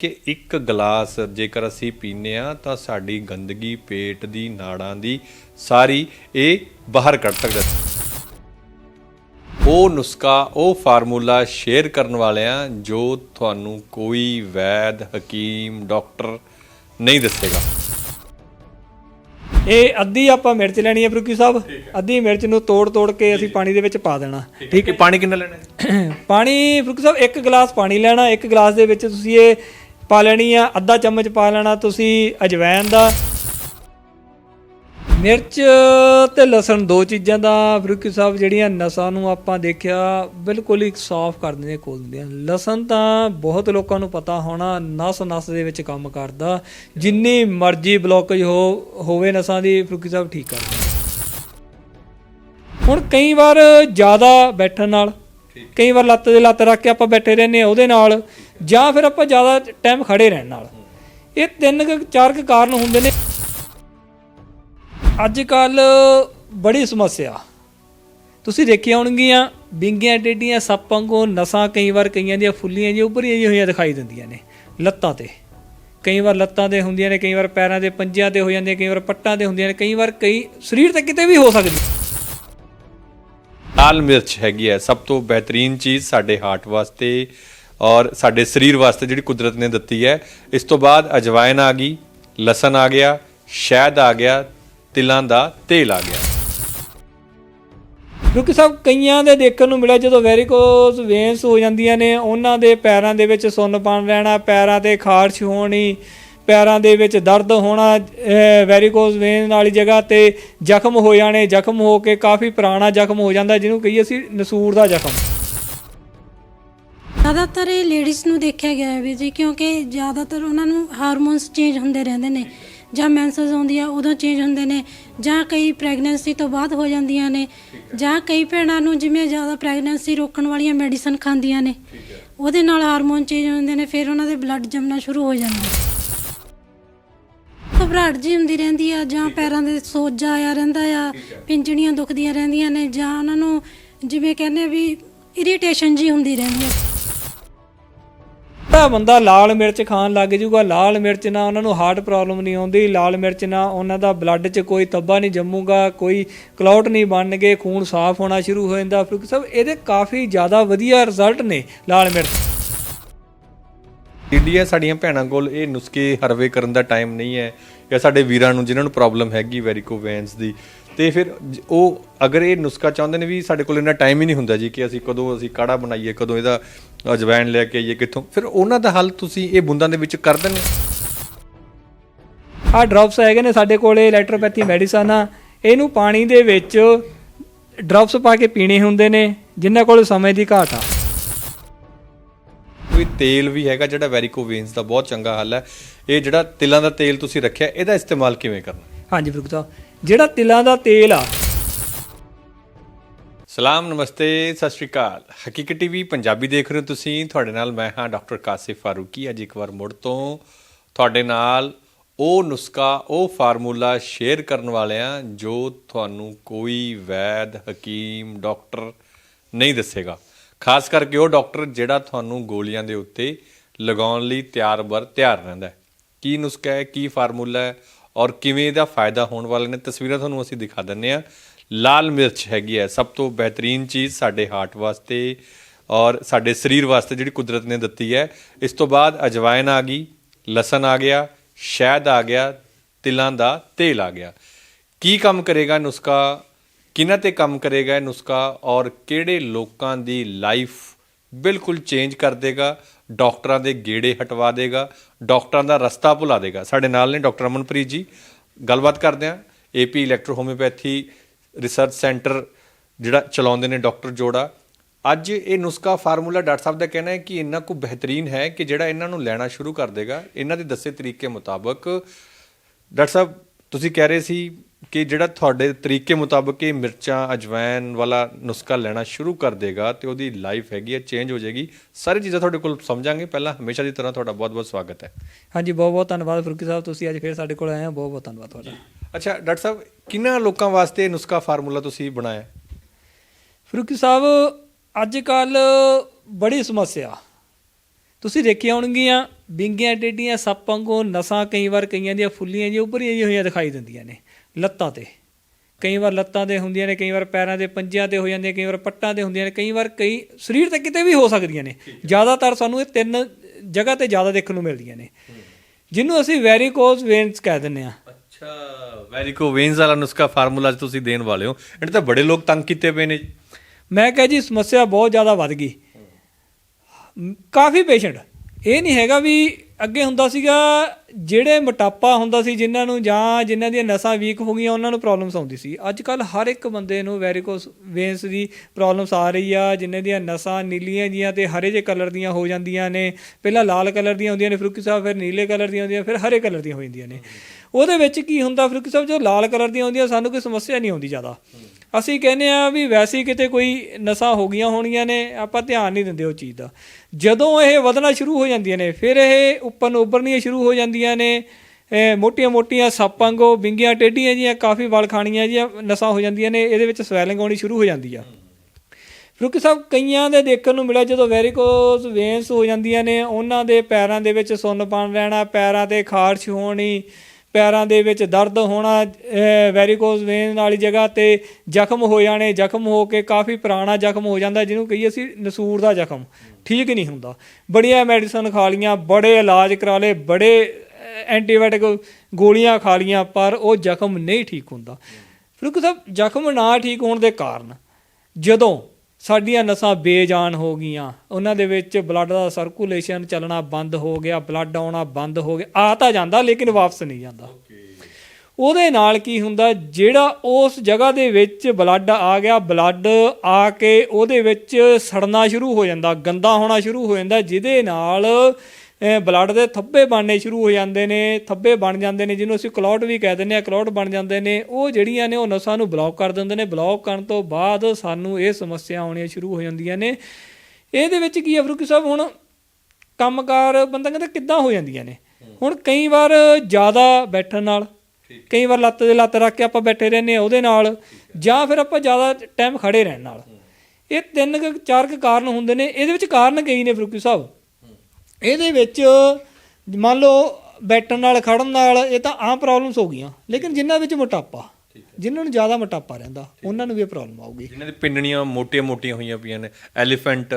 ਕਿ ਇੱਕ ਗਲਾਸ ਜੇਕਰ ਅਸੀਂ ਪੀਨੇ ਆ ਤਾਂ ਸਾਡੀ ਗੰਦਗੀ ਪੇਟ ਦੀ ਨਾੜਾਂ ਦੀ ਸਾਰੀ ਇਹ ਬਾਹਰ ਕੱਢ ਸਕਦਾ ਉਹ ਨੁਸਖਾ ਉਹ ਫਾਰਮੂਲਾ ਸ਼ੇਅਰ ਕਰਨ ਵਾਲਿਆਂ ਜੋ ਤੁਹਾਨੂੰ ਕੋਈ ਵੈਦ ਹਕੀਮ ਡਾਕਟਰ ਨਹੀਂ ਦੱਸੇਗਾ। ਇਹ ਅੱਧੀ ਆਪਾਂ ਮਿਰਚ ਲੈਣੀ ਹੈ ਫਰੂਕੀ ਸਾਹਿਬ। ਅੱਧੀ ਮਿਰਚ ਨੂੰ ਤੋੜ ਤੋੜ ਕੇ ਅਸੀਂ ਪਾਣੀ ਦੇ ਵਿੱਚ ਪਾ ਦੇਣਾ। ਠੀਕ ਹੈ। ਪਾਣੀ ਕਿੰਨਾ ਲੈਣਾ ਹੈ? ਪਾਣੀ ਫਰੂਕੀ ਸਾਹਿਬ ਇੱਕ ਗਲਾਸ ਪਾਣੀ ਲੈਣਾ ਇੱਕ ਗਲਾਸ ਦੇ ਵਿੱਚ ਤੁਸੀਂ ਇਹ ਪਾ ਲੈਣੀ ਆ ਅੱਧਾ ਚਮਚ ਪਾ ਲੈਣਾ ਤੁਸੀਂ ਅਜਵਾਇਣ ਦਾ। ਮਿਰਚ ਤੇ ਲਸਣ ਦੋ ਚੀਜ਼ਾਂ ਦਾ ਫਰੂਕੀ ਸਾਹਿਬ ਜਿਹੜੀਆਂ ਨਸਾਂ ਨੂੰ ਆਪਾਂ ਦੇਖਿਆ ਬਿਲਕੁਲ ਹੀ ਸਾਫ਼ ਕਰ ਦਿੰਦੀਆਂ ਖੋਲ ਦਿੰਦੀਆਂ ਲਸਣ ਤਾਂ ਬਹੁਤ ਲੋਕਾਂ ਨੂੰ ਪਤਾ ਹੋਣਾ ਨਸ ਨਸ ਦੇ ਵਿੱਚ ਕੰਮ ਕਰਦਾ। ਜਿੰਨੀ ਮਰਜ਼ੀ ਬਲੋਕੇਜ ਹੋ ਹੋਵੇ ਨਸਾਂ ਦੀ ਫਰੂਕੀ ਸਾਹਿਬ ਠੀਕ ਕਰ ਦਿੰਦਾ ਹੁਣ ਕਈ ਵਾਰ ਜ਼ਿਆਦਾ ਬੈਠਣ ਨਾਲ ਕਈ ਵਾਰ ਲੱਤ ਦੇ ਲੱਤ ਰੱਖ ਕੇ ਆਪਾਂ ਬੈਠੇ ਰਹਿੰਦੇ ਆ ਉਹਦੇ ਨਾਲ ਜਾਂ ਫਿਰ ਆਪਾਂ ਜ਼ਿਆਦਾ ਟਾਈਮ ਖੜੇ ਰਹਿਣ ਨਾਲ। ਇਹ ਤਿੰਨ ਕੁ, ਚਾਰ ਕੁ ਕਾਰਨ ਹੁੰਦੇ ਨੇ। ਅੱਜ ਕੱਲ ਬੜੀ ਸਮੱਸਿਆ। ਤੁਸੀਂ ਦੇਖੀਆਂ ਹੋਣਗੀਆਂ, ਬਿੰਗੀਆਂ ਟੇਡੀਆਂ ਸੱਪਾਂ ਕੋ ਨਸਾਂ ਕਈ ਵਾਰ ਕਈਆਂ ਦੀਆਂ ਫੁੱਲੀਆਂ ਜਿਹੀਆਂ ਉੱਭਰੀਆਂ ਜਿਹੀਆਂ ਹੋਈਆਂ ਦਿਖਾਈ ਦਿੰਦੀਆਂ ਨੇ, ਲੱਤਾਂ ਤੇ। ਕਈ ਵਾਰ ਲੱਤਾਂ ਤੇ ਹੁੰਦੀਆਂ ਨੇ, ਕਈ ਵਾਰ ਪੈਰਾਂ ਦੇ ਪੰਜਿਆਂ ਤੇ ਹੋ ਜਾਂਦੀਆਂ, ਕਈ ਵਾਰ ਪੱਟਾਂ ਤੇ ਹੁੰਦੀਆਂ ਨੇ, ਕਈ ਵਾਰ ਕਈ ਸਰੀਰ ਤੇ ਕਿਤੇ ਵੀ ਹੋ ਸਕਦੀ ਲਾਲ ਮਿਰਚ ਹੈਗੀ ਹੈ, ਸਭ ਤੋਂ ਬਿਹਤਰੀਨ ਚੀਜ਼ ਸਾਡੇ ਹਾਰਟ ਵਾਸਤੇ। ਔਰ ਸਾਡੇ ਸਰੀਰ ਵਾਸਤੇ ਜਿਹੜੀ ਕੁਦਰਤ ਨੇ ਦਿੱਤੀ ਹੈ, ਇਸ ਤੋਂ ਬਾਅਦ ਅਜਵਾਇਨ ਆ ਗਈ, ਲਸਣ ਆ ਗਿਆ, ਸ਼ਹਿਦ ਆ ਗਿਆ, ਤਿਲਾਂ ਦਾ ਤੇਲ ਆ ਗਿਆ। ਕਿਉਂਕਿ ਸਭ ਕਈਆਂ ਦੇ ਦੇਖਣ ਨੂੰ ਮਿਲਿਆ, ਜਦੋਂ ਵੈਰੀਕੋਸ ਵੇਨਸ ਹੋ ਜਾਂਦੀਆਂ ਨੇ, ਉਹਨਾਂ ਦੇ ਪੈਰਾਂ ਦੇ ਵਿੱਚ ਸੁੰਨਪਣ ਰਹਿਣਾ, ਪੈਰਾਂ ਤੇ ਖਾਰਸ਼ ਹੋਣੀ, ਪੈਰਾਂ ਦੇ ਵਿੱਚ ਦਰਦ ਹੋਣਾ ਵੈਰੀਕੋਸ ਵੇਨ ਵਾਲੀ ਜਗ੍ਹਾ ਤੇ ਜ਼ਖਮ ਹੋ ਜਾਣੇ, ਜ਼ਖਮ ਹੋ ਕੇ ਕਾਫੀ ਪੁਰਾਣਾ ਜ਼ਖਮ ਹੋ ਜਾਂਦਾ, ਜਿਹਨੂੰ ਕਹੀਏ ਅਸੀਂ ਨਸੂਰ ਦਾ ਜ਼ਖਮ। ਜ਼ਿਆਦਾਤਰ ਇਹ ਲੇਡੀਜ਼ ਨੂੰ ਦੇਖਿਆ ਗਿਆ ਹੈ ਵੀ ਜੀ ਕਿਉਂਕਿ ਜ਼ਿਆਦਾਤਰ ਉਹਨਾਂ ਨੂੰ ਹਾਰਮੋਨਸ ਚੇਂਜ ਹੁੰਦੇ ਰਹਿੰਦੇ ਨੇ ਜਾਂ ਮੈਂਸਸ ਆਉਂਦੀ ਆ ਉਦੋਂ ਚੇਂਜ ਹੁੰਦੇ ਨੇ ਜਾਂ ਕਈ ਪ੍ਰੈਗਨੈਂਸੀ ਤੋਂ ਬਾਅਦ ਹੋ ਜਾਂਦੀਆਂ ਨੇ ਜਾਂ ਕਈ ਭੈਣਾਂ ਨੂੰ ਜਿਵੇਂ ਜ਼ਿਆਦਾ ਪ੍ਰੈਗਨੈਂਸੀ ਰੋਕਣ ਵਾਲੀਆਂ ਮੈਡੀਸਨ ਖਾਂਦੀਆਂ ਨੇ ਉਹਦੇ ਨਾਲ ਹਾਰਮੋਨ ਚੇਂਜ ਹੁੰਦੇ ਨੇ ਫਿਰ ਉਹਨਾਂ ਦੇ ਬਲੱਡ ਜੰਮਣਾ ਸ਼ੁਰੂ ਹੋ ਜਾਂਦਾ ਘਬਰਾਹਟ ਜੀ ਹੁੰਦੀ ਰਹਿੰਦੀ ਆ ਜਾਂ ਪੈਰਾਂ ਦੇ ਸੋਜਾ ਆਇਆ ਰਹਿੰਦਾ ਆ ਪਿੰਜਣੀਆਂ ਦੁਖਦੀਆਂ ਰਹਿੰਦੀਆਂ ਨੇ ਜਾਂ ਉਹਨਾਂ ਨੂੰ ਜਿਵੇਂ ਕਹਿੰਦੇ ਵੀ ਇਰੀਟੇਸ਼ਨ ਜੀ ਹੁੰਦੀ ਰਹਿੰਦੀ ਆ। ਤਾਂ ਬੰਦਾ ਲਾਲ ਮਿਰਚ ਖਾਣ ਲੱਗ ਜੂਗਾ, ਲਾਲ ਮਿਰਚ ਨਾਲ ਉਹਨਾਂ ਨੂੰ ਹਾਰਟ ਪ੍ਰੋਬਲਮ ਨਹੀਂ ਆਉਂਦੀ, ਲਾਲ ਮਿਰਚ ਨਾਲ ਉਹਨਾਂ ਦਾ ਬਲੱਡ 'ਚ ਕੋਈ ਤੱਬਾ ਨਹੀਂ ਜੰਮੂਗਾ, ਕੋਈ ਕਲੌਟ ਨਹੀਂ ਬਣਨਗੇ, ਖੂਨ ਸਾਫ਼ ਹੋਣਾ ਸ਼ੁਰੂ ਹੋ ਜਾਂਦਾ। ਫਿਰ ਸਭ ਇਹਦੇ ਕਾਫੀ ਜ਼ਿਆਦਾ ਵਧੀਆ ਰਿਜ਼ਲਟ ਨੇ ਲਾਲ ਮਿਰਚ। ਇੰਡੀਆ ਸਾਡੀਆਂ ਭੈਣਾਂ ਕੋਲ ਇਹ ਨੁਸਖੇ ਹਰਵੇ ਕਰਨ ਦਾ ਟਾਈਮ ਨਹੀਂ ਹੈ ਜਾਂ ਸਾਡੇ ਵੀਰਾਂ ਨੂੰ ਜਿਨ੍ਹਾਂ ਨੂੰ ਪ੍ਰੋਬਲਮ ਹੈਗੀ ਵੈਰੀਕੋ ਵੈਨਸ ਦੀ ਤੇ ਫਿਰ ਜ- ਉਹ ਅਗਰ ਇਹ ਨੁਸਖਾ ਚਾਹੁੰਦੇ ਨੇ ਵੀ ਸਾਡੇ ਕੋਲ ਇੰਨਾ ਟਾਈਮ ਹੀ ਨਹੀਂ ਹੁੰਦਾ ਜੀ ਕਿ ਅਸੀਂ ਕਦੋਂ ਅਸੀਂ ਕਾੜਾ ਬਣਾਈਏ ਕਦੋਂ ਇਹਦਾ ਅਜਵਾਇਣ ਲੈ ਕੇ ਆਈਏ ਕਿੱਥੋਂ। ਫਿਰ ਉਹਨਾਂ ਦਾ ਹੱਲ ਤੁਸੀਂ ਇਹ ਬੂੰਦਾਂ ਦੇ ਵਿੱਚ ਕਰ ਦਿੰਦੇ? ਆਹ ਡ੍ਰੌਪਸ ਹੈਗੇ ਨੇ ਸਾਡੇ ਕੋਲੇ ਇਲੈਕਟ੍ਰੋਪੈਥੀ ਮੈਡੀਸਨ ਆ। ਇਹਨੂੰ ਪਾਣੀ ਦੇ ਵਿੱਚ ਡ੍ਰੌਪਸ ਪਾ ਕੇ ਪੀਣੇ ਹੁੰਦੇ ਨੇ ਜਿਨ੍ਹਾਂ ਕੋਲ ਸਮੇਂ ਦੀ ਘਾਟ ਆ। ਕੋਈ ਤੇਲ ਵੀ ਹੈਗਾ ਜਿਹੜਾ ਵੈਰੀਕੋ ਵੇਨਸ ਦਾ ਬਹੁਤ ਚੰਗਾ ਹੱਲ ਹੈ। ਇਹ ਜਿਹੜਾ ਤਿਲਾਂ ਦਾ ਤੇਲ ਤੁਸੀਂ ਰੱਖਿਆ ਇਹਦਾ ਇਸਤੇਮਾਲ ਕਿਵੇਂ ਕਰਨਾ? ਹਾਂਜੀ ਫਰੂਕ ਸਾਹਿਬ। ਜਿਹੜਾ ਤਿਲਾਂ ਦਾ ਤੇਲ ਆ। ਸਲਾਮ, ਨਮਸਤੇ, ਸਤਿ ਸ਼੍ਰੀ ਅਕਾਲ। ਹਕੀਕਤ ਟੀਵੀ ਪੰਜਾਬੀ ਦੇਖ ਰਹੇ ਹੋ ਤੁਸੀਂ। ਤੁਹਾਡੇ ਨਾਲ ਮੈਂ ਹਾਂ ਡਾਕਟਰ ਕਾਸਿਫ ਫਾਰੂਕੀ। ਅੱਜ ਇੱਕ ਵਾਰ ਮੁੜ ਤੋਂ ਤੁਹਾਡੇ ਨਾਲ ਉਹ ਨੁਸਖਾ, ਉਹ ਫਾਰਮੂਲਾ ਸ਼ੇਅਰ ਕਰਨ ਵਾਲਿਆਂ ਜੋ ਤੁਹਾਨੂੰ ਕੋਈ ਵੈਦ, ਹਕੀਮ, ਡਾਕਟਰ ਨਹੀਂ ਦੱਸੇਗਾ। ਖਾਸ ਕਰਕੇ ਉਹ ਡਾਕਟਰ ਜਿਹੜਾ ਤੁਹਾਨੂੰ ਗੋਲੀਆਂ ਦੇ ਉੱਤੇ ਲਗਾਉਣ ਲਈ ਤਿਆਰ ਬਰ ਤਿਆਰ ਰਹਿੰਦਾ ਹੈ। ਕੀ ਨੁਸਖਾ ਹੈ, ਕੀ ਫਾਰਮੂਲਾ ਹੈ ਔਰ ਕਿਵੇਂ ਇਹਦਾ ਫਾਇਦਾ ਹੋਣ ਵਾਲੇ ਨੇ, ਤਸਵੀਰਾਂ ਤੁਹਾਨੂੰ ਅਸੀਂ ਦਿਖਾ ਦਿੰਨੇ ਆ ਲਾਲ ਮਿਰਚ ਹੈਗੀ ਹੈ, ਸਭ ਤੋਂ ਬਿਹਤਰੀਨ ਚੀਜ਼ ਸਾਡੇ ਹਾਰਟ ਵਾਸਤੇ ਔਰ ਸਾਡੇ ਸਰੀਰ ਵਾਸਤੇ ਜਿਹੜੀ ਕੁਦਰਤ ਨੇ ਦਿੱਤੀ ਹੈ। ਇਸ ਤੋਂ ਬਾਅਦ ਅਜਵਾਇਨ ਆ ਗਈ, ਲਸਣ ਆ ਗਿਆ, ਸ਼ਹਿਦ ਆ ਗਿਆ, ਤਿਲਾਂ ਦਾ ਤੇਲ ਆ ਗਿਆ। ਕੀ ਕੰਮ ਕਰੇਗਾ ਨੁਸਖਾ, ਕਿਹਨਾਂ ਤੇ ਕੰਮ ਕਰੇਗਾ ਇਹ ਨੁਸਖਾ ਔਰ ਕਿਹੜੇ ਲੋਕਾਂ ਦੀ ਲਾਈਫ ਬਿਲਕੁਲ ਚੇਂਜ ਕਰ ਦੇਗਾ ਡਾਕਟਰਾਂ ਦੇ ਗੇੜੇ ਹਟਵਾ ਦੇਗਾ, ਡਾਕਟਰਾਂ ਦਾ ਰਸਤਾ ਭੁਲਾ ਦੇਗਾ। ਸਾਡੇ ਨਾਲ ਨੇ ਡਾਕਟਰ ਅਮਨਪ੍ਰੀਤ ਜੀ। ਗੱਲਬਾਤ ਕਰਦੇ ਹਾਂ। AP electro homeopathy research centre ਜਿਹੜਾ ਚਲਾਉਂਦੇ ਨੇ ਡਾਕਟਰ ਜੋੜਾ। ਅੱਜ ਇਹ ਨੁਸਖਾ ਫਾਰਮੂਲਾ ਡਾਕਟਰ ਸਾਹਿਬ ਦਾ ਕਹਿਣਾ ਹੈ ਕਿ ਇੰਨਾ ਕੁ ਬਿਹਤਰੀਨ ਹੈ ਕਿ ਜਿਹੜਾ ਇਹਨਾਂ ਨੂੰ ਲੈਣਾ ਸ਼ੁਰੂ ਕਰ ਦੇਗਾ। ਇਹਨਾਂ ਦੇ ਦੱਸੇ ਤਰੀਕੇ ਮੁਤਾਬਕ ਡਾਕਟਰ ਸਾਹਿਬ, ਤੁਸੀਂ ਕਹਿ ਰਹੇ ਸੀ ਕਿ ਜਿਹੜਾ ਤੁਹਾਡੇ ਤਰੀਕੇ ਮੁਤਾਬਕ ਇਹ ਮਿਰਚਾਂ ਅਜਵਾਇਨ ਵਾਲਾ ਨੁਸਖਾ ਲੈਣਾ ਸ਼ੁਰੂ ਕਰ ਦੇਗਾ ਤੇ ਉਹਦੀ ਲਾਈਫ ਹੈਗੀ ਹੈ ਚੇਂਜ ਹੋ ਜਾਏਗੀ। ਸਾਰੀ ਚੀਜ਼ਾਂ ਤੁਹਾਡੇ ਕੋਲ ਸਮਝਾਂਗੇ। ਪਹਿਲਾਂ ਹਮੇਸ਼ਾ ਦੀ ਤਰ੍ਹਾਂ ਤੁਹਾਡਾ ਬਹੁਤ-ਬਹੁਤ ਸਵਾਗਤ ਹੈ। ਹਾਂਜੀ ਬਹੁਤ ਬਹੁਤ ਧੰਨਵਾਦ ਫਰੂਕੀ ਸਾਹਿਬ। ਤੁਸੀਂ ਅੱਜ ਫੇਰ ਸਾਡੇ ਕੋਲ ਆਏ ਆ ਬਹੁਤ ਬਹੁਤ ਧੰਨਵਾਦ ਤੁਹਾਡਾ। ਅੱਛਾ ਡਾਕਟਰ ਸਾਹਿਬ ਕਿੰਨਾ ਲੋਕਾਂ ਵਾਸਤੇ ਇਹ ਨੁਸਖਾ ਫਾਰਮੂਲਾ ਤੁਸੀਂ ਬਣਾਇਆ? ਫਰੂਕੀ ਸਾਹਿਬ ਅੱਜ ਕੱਲ ਬੜੀ ਸਮੱਸਿਆ। ਤੁਸੀਂ ਦੇਖਿਆ ਹੋਣਗੀਆਂ ਬਿੰਗੀਆਂ ਟੇਡੀਆਂ ਸੱਪ ਵਾਂਗੂ ਨਸਾਂ ਕਈ ਵਾਰ ਕਈਆਂ ਦੀਆਂ ਫੁੱਲੀਆਂ ਜਿਹੀਆਂ ਉੱਭਰੀਆਂ ਜਿਹੀਆਂ ਹੋਈਆਂ ਦਿਖਾਈ ਦਿੰਦੀਆਂ ਨੇ। ਲੱਤਾਂ ਤੇ। ਕਈ ਵਾਰ ਲੱਤਾਂ ਤੇ ਹੁੰਦੀਆਂ ਨੇ ਕਈ ਵਾਰ ਪੈਰਾਂ ਦੇ ਪੰਜਿਆਂ ਤੇ ਹੋ ਜਾਂਦੀਆਂ ਕਈ ਵਾਰ ਪੱਟਾਂ ਤੇ ਹੁੰਦੀਆਂ ਨੇ ਕਈ ਵਾਰ ਕਈ ਸਰੀਰ ਤੇ ਕਿਤੇ ਵੀ ਹੋ ਸਕਦੀਆਂ ਨੇ। ਜ਼ਿਆਦਾਤਰ ਸਾਨੂੰ ਇਹ ਤਿੰਨ ਜਗ੍ਹਾ ਤੇ ਜ਼ਿਆਦਾ ਦੇਖਣ ਨੂੰ ਮਿਲਦੀਆਂ ਨੇ। ਜਿਹਨੂੰ ਅਸੀਂ ਵੈਰੀਕੋਜ਼ ਵੇਨਸ ਕਹਿ ਦਿੰਦੇ ਆ ਅੱਛਾ ਵੈਰੀਕੋ ਵੇਨਸ ਵਾਲਾ ਨੁਸਖਾ ਫਾਰਮੂਲਾ ਤੁਸੀਂ ਦੇਣ ਵਾਲੇ ਹੋ। ਇਹਨੇ ਤਾਂ ਬੜੇ ਲੋਕ ਤੰਗ ਕੀਤੇ ਪਏ ਨੇ। ਮੈਂ ਕਹਾਂ ਜੀ ਸਮੱਸਿਆ ਬਹੁਤ ਜ਼ਿਆਦਾ ਵੱਧ ਗਈ। ਕਾਫੀ ਪੇਸ਼ੈਂਟ ਇਹ ਨਹੀਂ ਹੈਗਾ ਵੀ ਅੱਗੇ ਹੁੰਦਾ ਸੀਗਾ ਜਿਹੜੇ ਮੋਟਾਪਾ ਹੁੰਦਾ ਸੀ ਜਿਨ੍ਹਾਂ ਨੂੰ ਜਾਂ ਜਿਨ੍ਹਾਂ ਦੀਆਂ ਨਸਾਂ ਵੀਕ ਹੋ ਗਈਆਂ, ਉਹਨਾਂ ਨੂੰ ਪ੍ਰੋਬਲਮਸ ਆਉਂਦੀ ਸੀ। ਅੱਜ ਕੱਲ ਹਰ ਇੱਕ ਬੰਦੇ ਨੂੰ ਵੈਰੀਕੋਸ ਵੇਨਸ ਦੀ ਪ੍ਰੋਬਲਮਸ ਆ ਰਹੀ ਆ, ਜਿਨ੍ਹਾਂ ਦੀਆਂ ਨਸਾਂ ਨੀਲੀਆਂ ਜੀਆਂ ਤੇ ਹਰੇ ਜਿਹੇ ਕਲਰ ਦੀਆਂ ਹੋ ਜਾਂਦੀਆਂ ਨੇ। ਪਹਿਲਾਂ ਲਾਲ ਕਲਰ ਦੀਆਂ ਹੁੰਦੀਆਂ ਨੇ ਫਰੂਕੀ ਸਾਹਿਬ, ਫਿਰ ਨੀਲੇ ਕਲਰ ਦੀਆਂ ਹੁੰਦੀਆਂ, ਫਿਰ ਹਰੇ ਕਲਰ ਦੀਆਂ ਹੋ ਜਾਂਦੀਆਂ ਨੇ। ਉਹਦੇ ਵਿੱਚ ਕੀ ਹੁੰਦਾ ਫਰੂਕੀ ਸਾਹਿਬ, ਜੋ ਲਾਲ ਕਲਰ ਦੀਆਂ ਹੁੰਦੀਆਂ, ਸਾਨੂੰ ਕੋਈ ਸਮੱਸਿਆ ਨਹੀਂ ਆਉਂਦੀ ਜ਼ਿਆਦਾ। ਅਸੀਂ ਕਹਿੰਦੇ ਆ ਵੀ ਵੈਸੇ ਕਿਤੇ ਕੋਈ ਨਸਾਂ ਹੋ ਗਈਆਂ ਹੋਣੀਆਂ ਨੇ, ਆਪਾਂ ਧਿਆਨ ਨਹੀਂ ਦਿੰਦੇ ਉਹ ਚੀਜ਼ ਦਾ। ਜਦੋਂ ਇਹ ਵਧਣਾ ਸ਼ੁਰੂ ਹੋ ਜਾਂਦੀਆਂ ਨੇ, ਫਿਰ ਇਹ ਉੱਪਰ ਨੂੰ ਉੱਭਰਨੀਆਂ ਸ਼ੁਰੂ ਹੋ ਜਾਂਦੀਆਂ ਨੇ ਮੋਟੀਆਂ-ਮੋਟੀਆਂ ਸੱਪ ਬਿੰਗੀਆਂ, ਟੇਢੀਆਂ ਜੀਆਂ, ਕਾਫੀ ਵਲ ਖਾਣੀਆਂ ਜੀਆਂ ਨਸਾਂ ਹੋ ਜਾਂਦੀਆਂ ਨੇ, ਇਹਦੇ ਵਿੱਚ ਸਵੈਲਿੰਗ ਆਉਣੀ ਸ਼ੁਰੂ ਹੋ ਜਾਂਦੀ ਆ। ਕਿਉਂਕਿ ਸਾਹਿਬ, ਕਈਆਂ ਦੇ ਦੇਖਣ ਨੂੰ ਮਿਲਿਆ ਜਦੋਂ ਵੈਰੀਕੋਸ ਵੇਨਸ ਹੋ ਜਾਂਦੀਆਂ ਨੇ, ਉਹਨਾਂ ਦੇ ਪੈਰਾਂ ਦੇ ਵਿੱਚ ਸੁੰਨਪਣ ਰਹਿਣਾ, ਪੈਰਾਂ ਤੇ ਖਾਰਸ਼ ਹੋਣੀ ਪੈਰਾਂ ਦੇ ਵਿੱਚ ਦਰਦ ਹੋਣਾ ਵੈਰੀਕੋਸ ਵੇਨ ਵਾਲੀ ਜਗ੍ਹਾ ਤੇ ਜ਼ਖਮ ਹੋ ਜਾਣੇ, ਜ਼ਖਮ ਹੋ ਕੇ ਕਾਫੀ ਪੁਰਾਣਾ ਜ਼ਖਮ ਹੋ ਜਾਂਦਾ, ਜਿਹਨੂੰ ਕਹੀਏ ਅਸੀਂ ਨਸੂਰ ਦਾ ਜ਼ਖਮ। ਠੀਕ ਨਹੀਂ ਹੁੰਦਾ। ਬੜੀਆਂ ਮੈਡੀਸਨ ਖਾ ਲੀਆਂ ਬੜੇ ਇਲਾਜ ਕਰਾ ਲਏ, ਬੜੇ ਐਂਟੀਬਾਇਓਟਿਕ ਗੋਲੀਆਂ ਖਾ ਲੀਆਂ ਪਰ ਉਹ ਜ਼ਖਮ ਨਹੀਂ ਠੀਕ ਹੁੰਦਾ। ਫਿਰ ਸਾਹਿਬ, ਜ਼ਖਮ ਨਾ ਠੀਕ ਹੋਣ ਦੇ ਕਾਰਨ ਜਦੋਂ ਸਾਡੀਆਂ ਨਸਾਂ ਬੇਜਾਨ ਹੋ ਗਈਆਂ। ਉਹਨਾਂ ਦੇ ਵਿੱਚ ਬਲੱਡ ਦਾ ਸਰਕੂਲੇਸ਼ਨ ਚੱਲਣਾ ਬੰਦ ਹੋ ਗਿਆ ਬਲੱਡ ਆਉਣਾ ਬੰਦ ਹੋ ਗਿਆ। ਆ ਤਾਂ ਜਾਂਦਾ ਲੇਕਿਨ ਵਾਪਸ ਨਹੀਂ ਜਾਂਦਾ। ਉਹਦੇ ਨਾਲ ਕੀ ਹੁੰਦਾ, ਜਿਹੜਾ ਉਸ ਜਗ੍ਹਾ ਦੇ ਵਿੱਚ ਬਲੱਡ ਆ ਗਿਆ ਬਲੱਡ ਆ ਕੇ ਉਹਦੇ ਵਿੱਚ ਸੜਨਾ ਸ਼ੁਰੂ ਹੋ ਜਾਂਦਾ, ਗੰਦਾ ਹੋਣਾ ਸ਼ੁਰੂ ਹੋ ਜਾਂਦਾ, ਜਿਹਦੇ ਨਾਲ ਬਲੱਡ ਦੇ ਥੱਬੇ ਬਣਨੇ ਸ਼ੁਰੂ ਹੋ ਜਾਂਦੇ ਨੇ ਥੱਬੇ ਬਣ ਜਾਂਦੇ ਨੇ ਜਿਹਨੂੰ ਅਸੀਂ ਕਲੌਟ ਵੀ ਕਹਿ ਦਿੰਦੇ ਆ ਕਲੌਟ ਬਣ ਜਾਂਦੇ ਨੇ ਉਹ ਜਿਹੜੀਆਂ ਨੇ ਉਹ ਨਸਾਂ ਨੂੰ ਬਲੌਕ ਕਰ ਦਿੰਦੇ ਨੇ ਬਲੌਕ ਕਰਨ ਤੋਂ ਬਾਅਦ ਸਾਨੂੰ ਇਹ ਸਮੱਸਿਆ ਆਉਣੀਆਂ ਸ਼ੁਰੂ ਹੋ ਜਾਂਦੀਆਂ ਨੇ। ਇਹਦੇ ਵਿੱਚ ਕੀ ਆ ਫਰੂਕੀ ਸਾਹਿਬ ਹੁਣ ਕੰਮਕਾਰ ਬੰਦਾ ਕਹਿੰਦਾ ਕਿੱਦਾਂ ਹੋ ਜਾਂਦੀਆਂ ਨੇ? ਹੁਣ ਕਈ ਵਾਰ ਜ਼ਿਆਦਾ ਬੈਠਣ ਨਾਲ ਕਈ ਵਾਰ ਲੱਤ ਦੇ ਲੱਤ ਰੱਖ ਕੇ ਆਪਾਂ ਬੈਠੇ ਰਹਿੰਦੇ ਆ ਉਹਦੇ ਨਾਲ ਜਾਂ ਫਿਰ ਆਪਾਂ ਜ਼ਿਆਦਾ ਟਾਈਮ ਖੜੇ ਰਹਿਣ ਨਾਲ। ਇਹ ਤਿੰਨ ਚਾਰ ਕਾਰਨ ਹੁੰਦੇ ਨੇ ਇਹਦੇ ਵਿੱਚ ਕਾਰਨ ਕਈ ਨੇ ਫਰੂਕੀ ਸਾਹਿਬ। ਇਹਦੇ ਵਿੱਚ ਮੰਨ ਲਓ ਬੈਠਣ ਨਾਲ ਖੜਨ ਨਾਲ ਇਹ ਤਾਂ ਆਮ ਪ੍ਰੋਬਲਮਸ ਹੋ ਗਈਆਂ। ਲੇਕਿਨ ਜਿਨ੍ਹਾਂ ਵਿੱਚ ਮੋਟਾਪਾ ਜਿਨ੍ਹਾਂ ਨੂੰ ਜ਼ਿਆਦਾ ਮੋਟਾਪਾ ਰਹਿੰਦਾ ਉਹਨਾਂ ਨੂੰ ਵੀ ਇਹ ਪ੍ਰੋਬਲਮ ਆਊਗੀ। ਜਿਨ੍ਹਾਂ ਦੀ ਪਿੰਡਣੀਆਂ ਮੋਟੀਆਂ-ਮੋਟੀਆਂ ਹੋਈਆਂ ਪਈਆਂ ਨੇ ਐਲੀਫੈਂਟ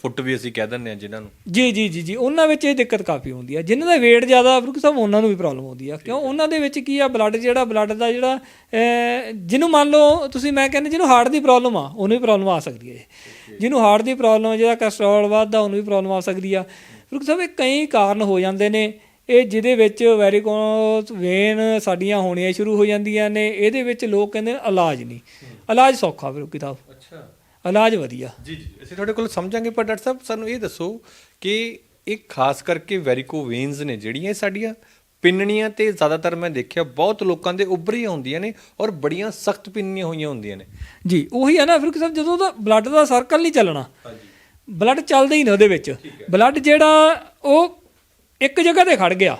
ਫੁੱਟ ਵੀ ਅਸੀਂ ਕਹਿ ਦਿੰਦੇ ਆ ਜਿਨ੍ਹਾਂ ਨੂੰ। ਜੀ ਜੀ ਜੀ ਜੀ ਉਹਨਾਂ ਵਿੱਚ ਇਹ ਦਿੱਕਤ ਕਾਫੀ ਹੁੰਦੀ ਹੈ ਜਿਨ੍ਹਾਂ ਦਾ weight ਜ਼ਿਆਦਾ ਫਰੂਕ ਸਾਹਿਬ ਉਹਨਾਂ ਨੂੰ ਵੀ ਪ੍ਰੋਬਲਮ ਆਉਂਦੀ ਆ। ਕਿਉਂ? ਉਹਨਾਂ ਦੇ ਵਿੱਚ ਕੀ ਆ ਬਲੱਡ ਜਿਹੜਾ ਬਲੱਡ ਦਾ ਜਿਹੜਾ ਜਿਹਨੂੰ ਮੰਨ ਲਓ ਤੁਸੀਂ ਮੈਂ ਕਹਿੰਦਾ ਜਿਹਨੂੰ ਹਾਰਟ ਦੀ ਪ੍ਰੋਬਲਮ ਆ ਉਹਨੂੰ ਵੀ ਪ੍ਰੋਬਲਮ ਆ ਸਕਦੀ ਹੈ। ਜਿਹਨੂੰ ਹਾਰਟ ਦੀ ਪ੍ਰੋਬਲਮ ਜਿਹੜਾ ਕੋਲੇਸਟ੍ਰੋਲ ਵੱਧਦਾ ਉਹਨੂੰ ਵੀ ਪ੍ਰੋਬਲਮ ਆ ਸਕਦੀ ਆ। ਫਰੂਕ ਸਾਹਿਬ ਇਹ ਕਈ ਕਾਰਨ ਹੋ ਜਾਂਦੇ ਨੇ। ਇਹ ਜਿਹਦੇ ਵਿੱਚ ਵੈਰੀਕੋਸ ਵੇਨ ਸਾਡੀਆਂ ਹੋਣੀਆਂ ਸ਼ੁਰੂ ਹੋ ਜਾਂਦੀਆਂ ਨੇ। ਇਹਦੇ ਵਿੱਚ ਲੋਕ ਕਹਿੰਦੇ ਨੇ ਇਲਾਜ ਨਹੀਂ। ਇਲਾਜ ਸੌਖਾ ਫਰੂਕ ਸਾਹਿਬ ਅੱਛਾ। ਇਲਾਜ ਵਧੀਆ। ਜੀ ਜੀ। ਅਸੀਂ ਤੁਹਾਡੇ ਕੋਲ ਸਮਝਾਂਗੇ ਪਰ ਡਾਕਟਰ ਸਾਹਿਬ ਸਾਨੂੰ ਇਹ ਦੱਸੋ ਕਿ ਇਹ ਖਾਸ ਕਰਕੇ ਵੈਰੀਕੋ ਵੇਨਸ ਨੇ ਜਿਹੜੀਆਂ ਸਾਡੀਆਂ ਪਿੰਨਣੀਆਂ ਤੇ ਜ਼ਿਆਦਾਤਰ ਮੈਂ ਦੇਖਿਆ ਬਹੁਤ ਲੋਕਾਂ ਦੇ ਉੱਭਰੀ ਆਉਂਦੀਆਂ ਨੇ ਔਰ ਬੜੀਆਂ ਸਖਤ ਪਿੰਨੀਆਂ ਹੋਈਆਂ ਹੁੰਦੀਆਂ ਨੇ। ਜੀ ਉਹੀ ਹੈ ਨਾ ਫਿਰ ਸਾਹਿਬ ਜਦੋਂ ਦਾ ਬਲੱਡ ਦਾ ਸਰਕਲ ਨਹੀਂ ਚੱਲਣਾ ਬਲੱਡ ਚੱਲਦਾ ਹੀ ਨਹੀਂ ਉਹਦੇ ਵਿੱਚ। ਬਲੱਡ ਜਿਹੜਾ ਉਹ ਇੱਕ ਜਗ੍ਹਾ ਤੇ ਖੜ ਗਿਆ।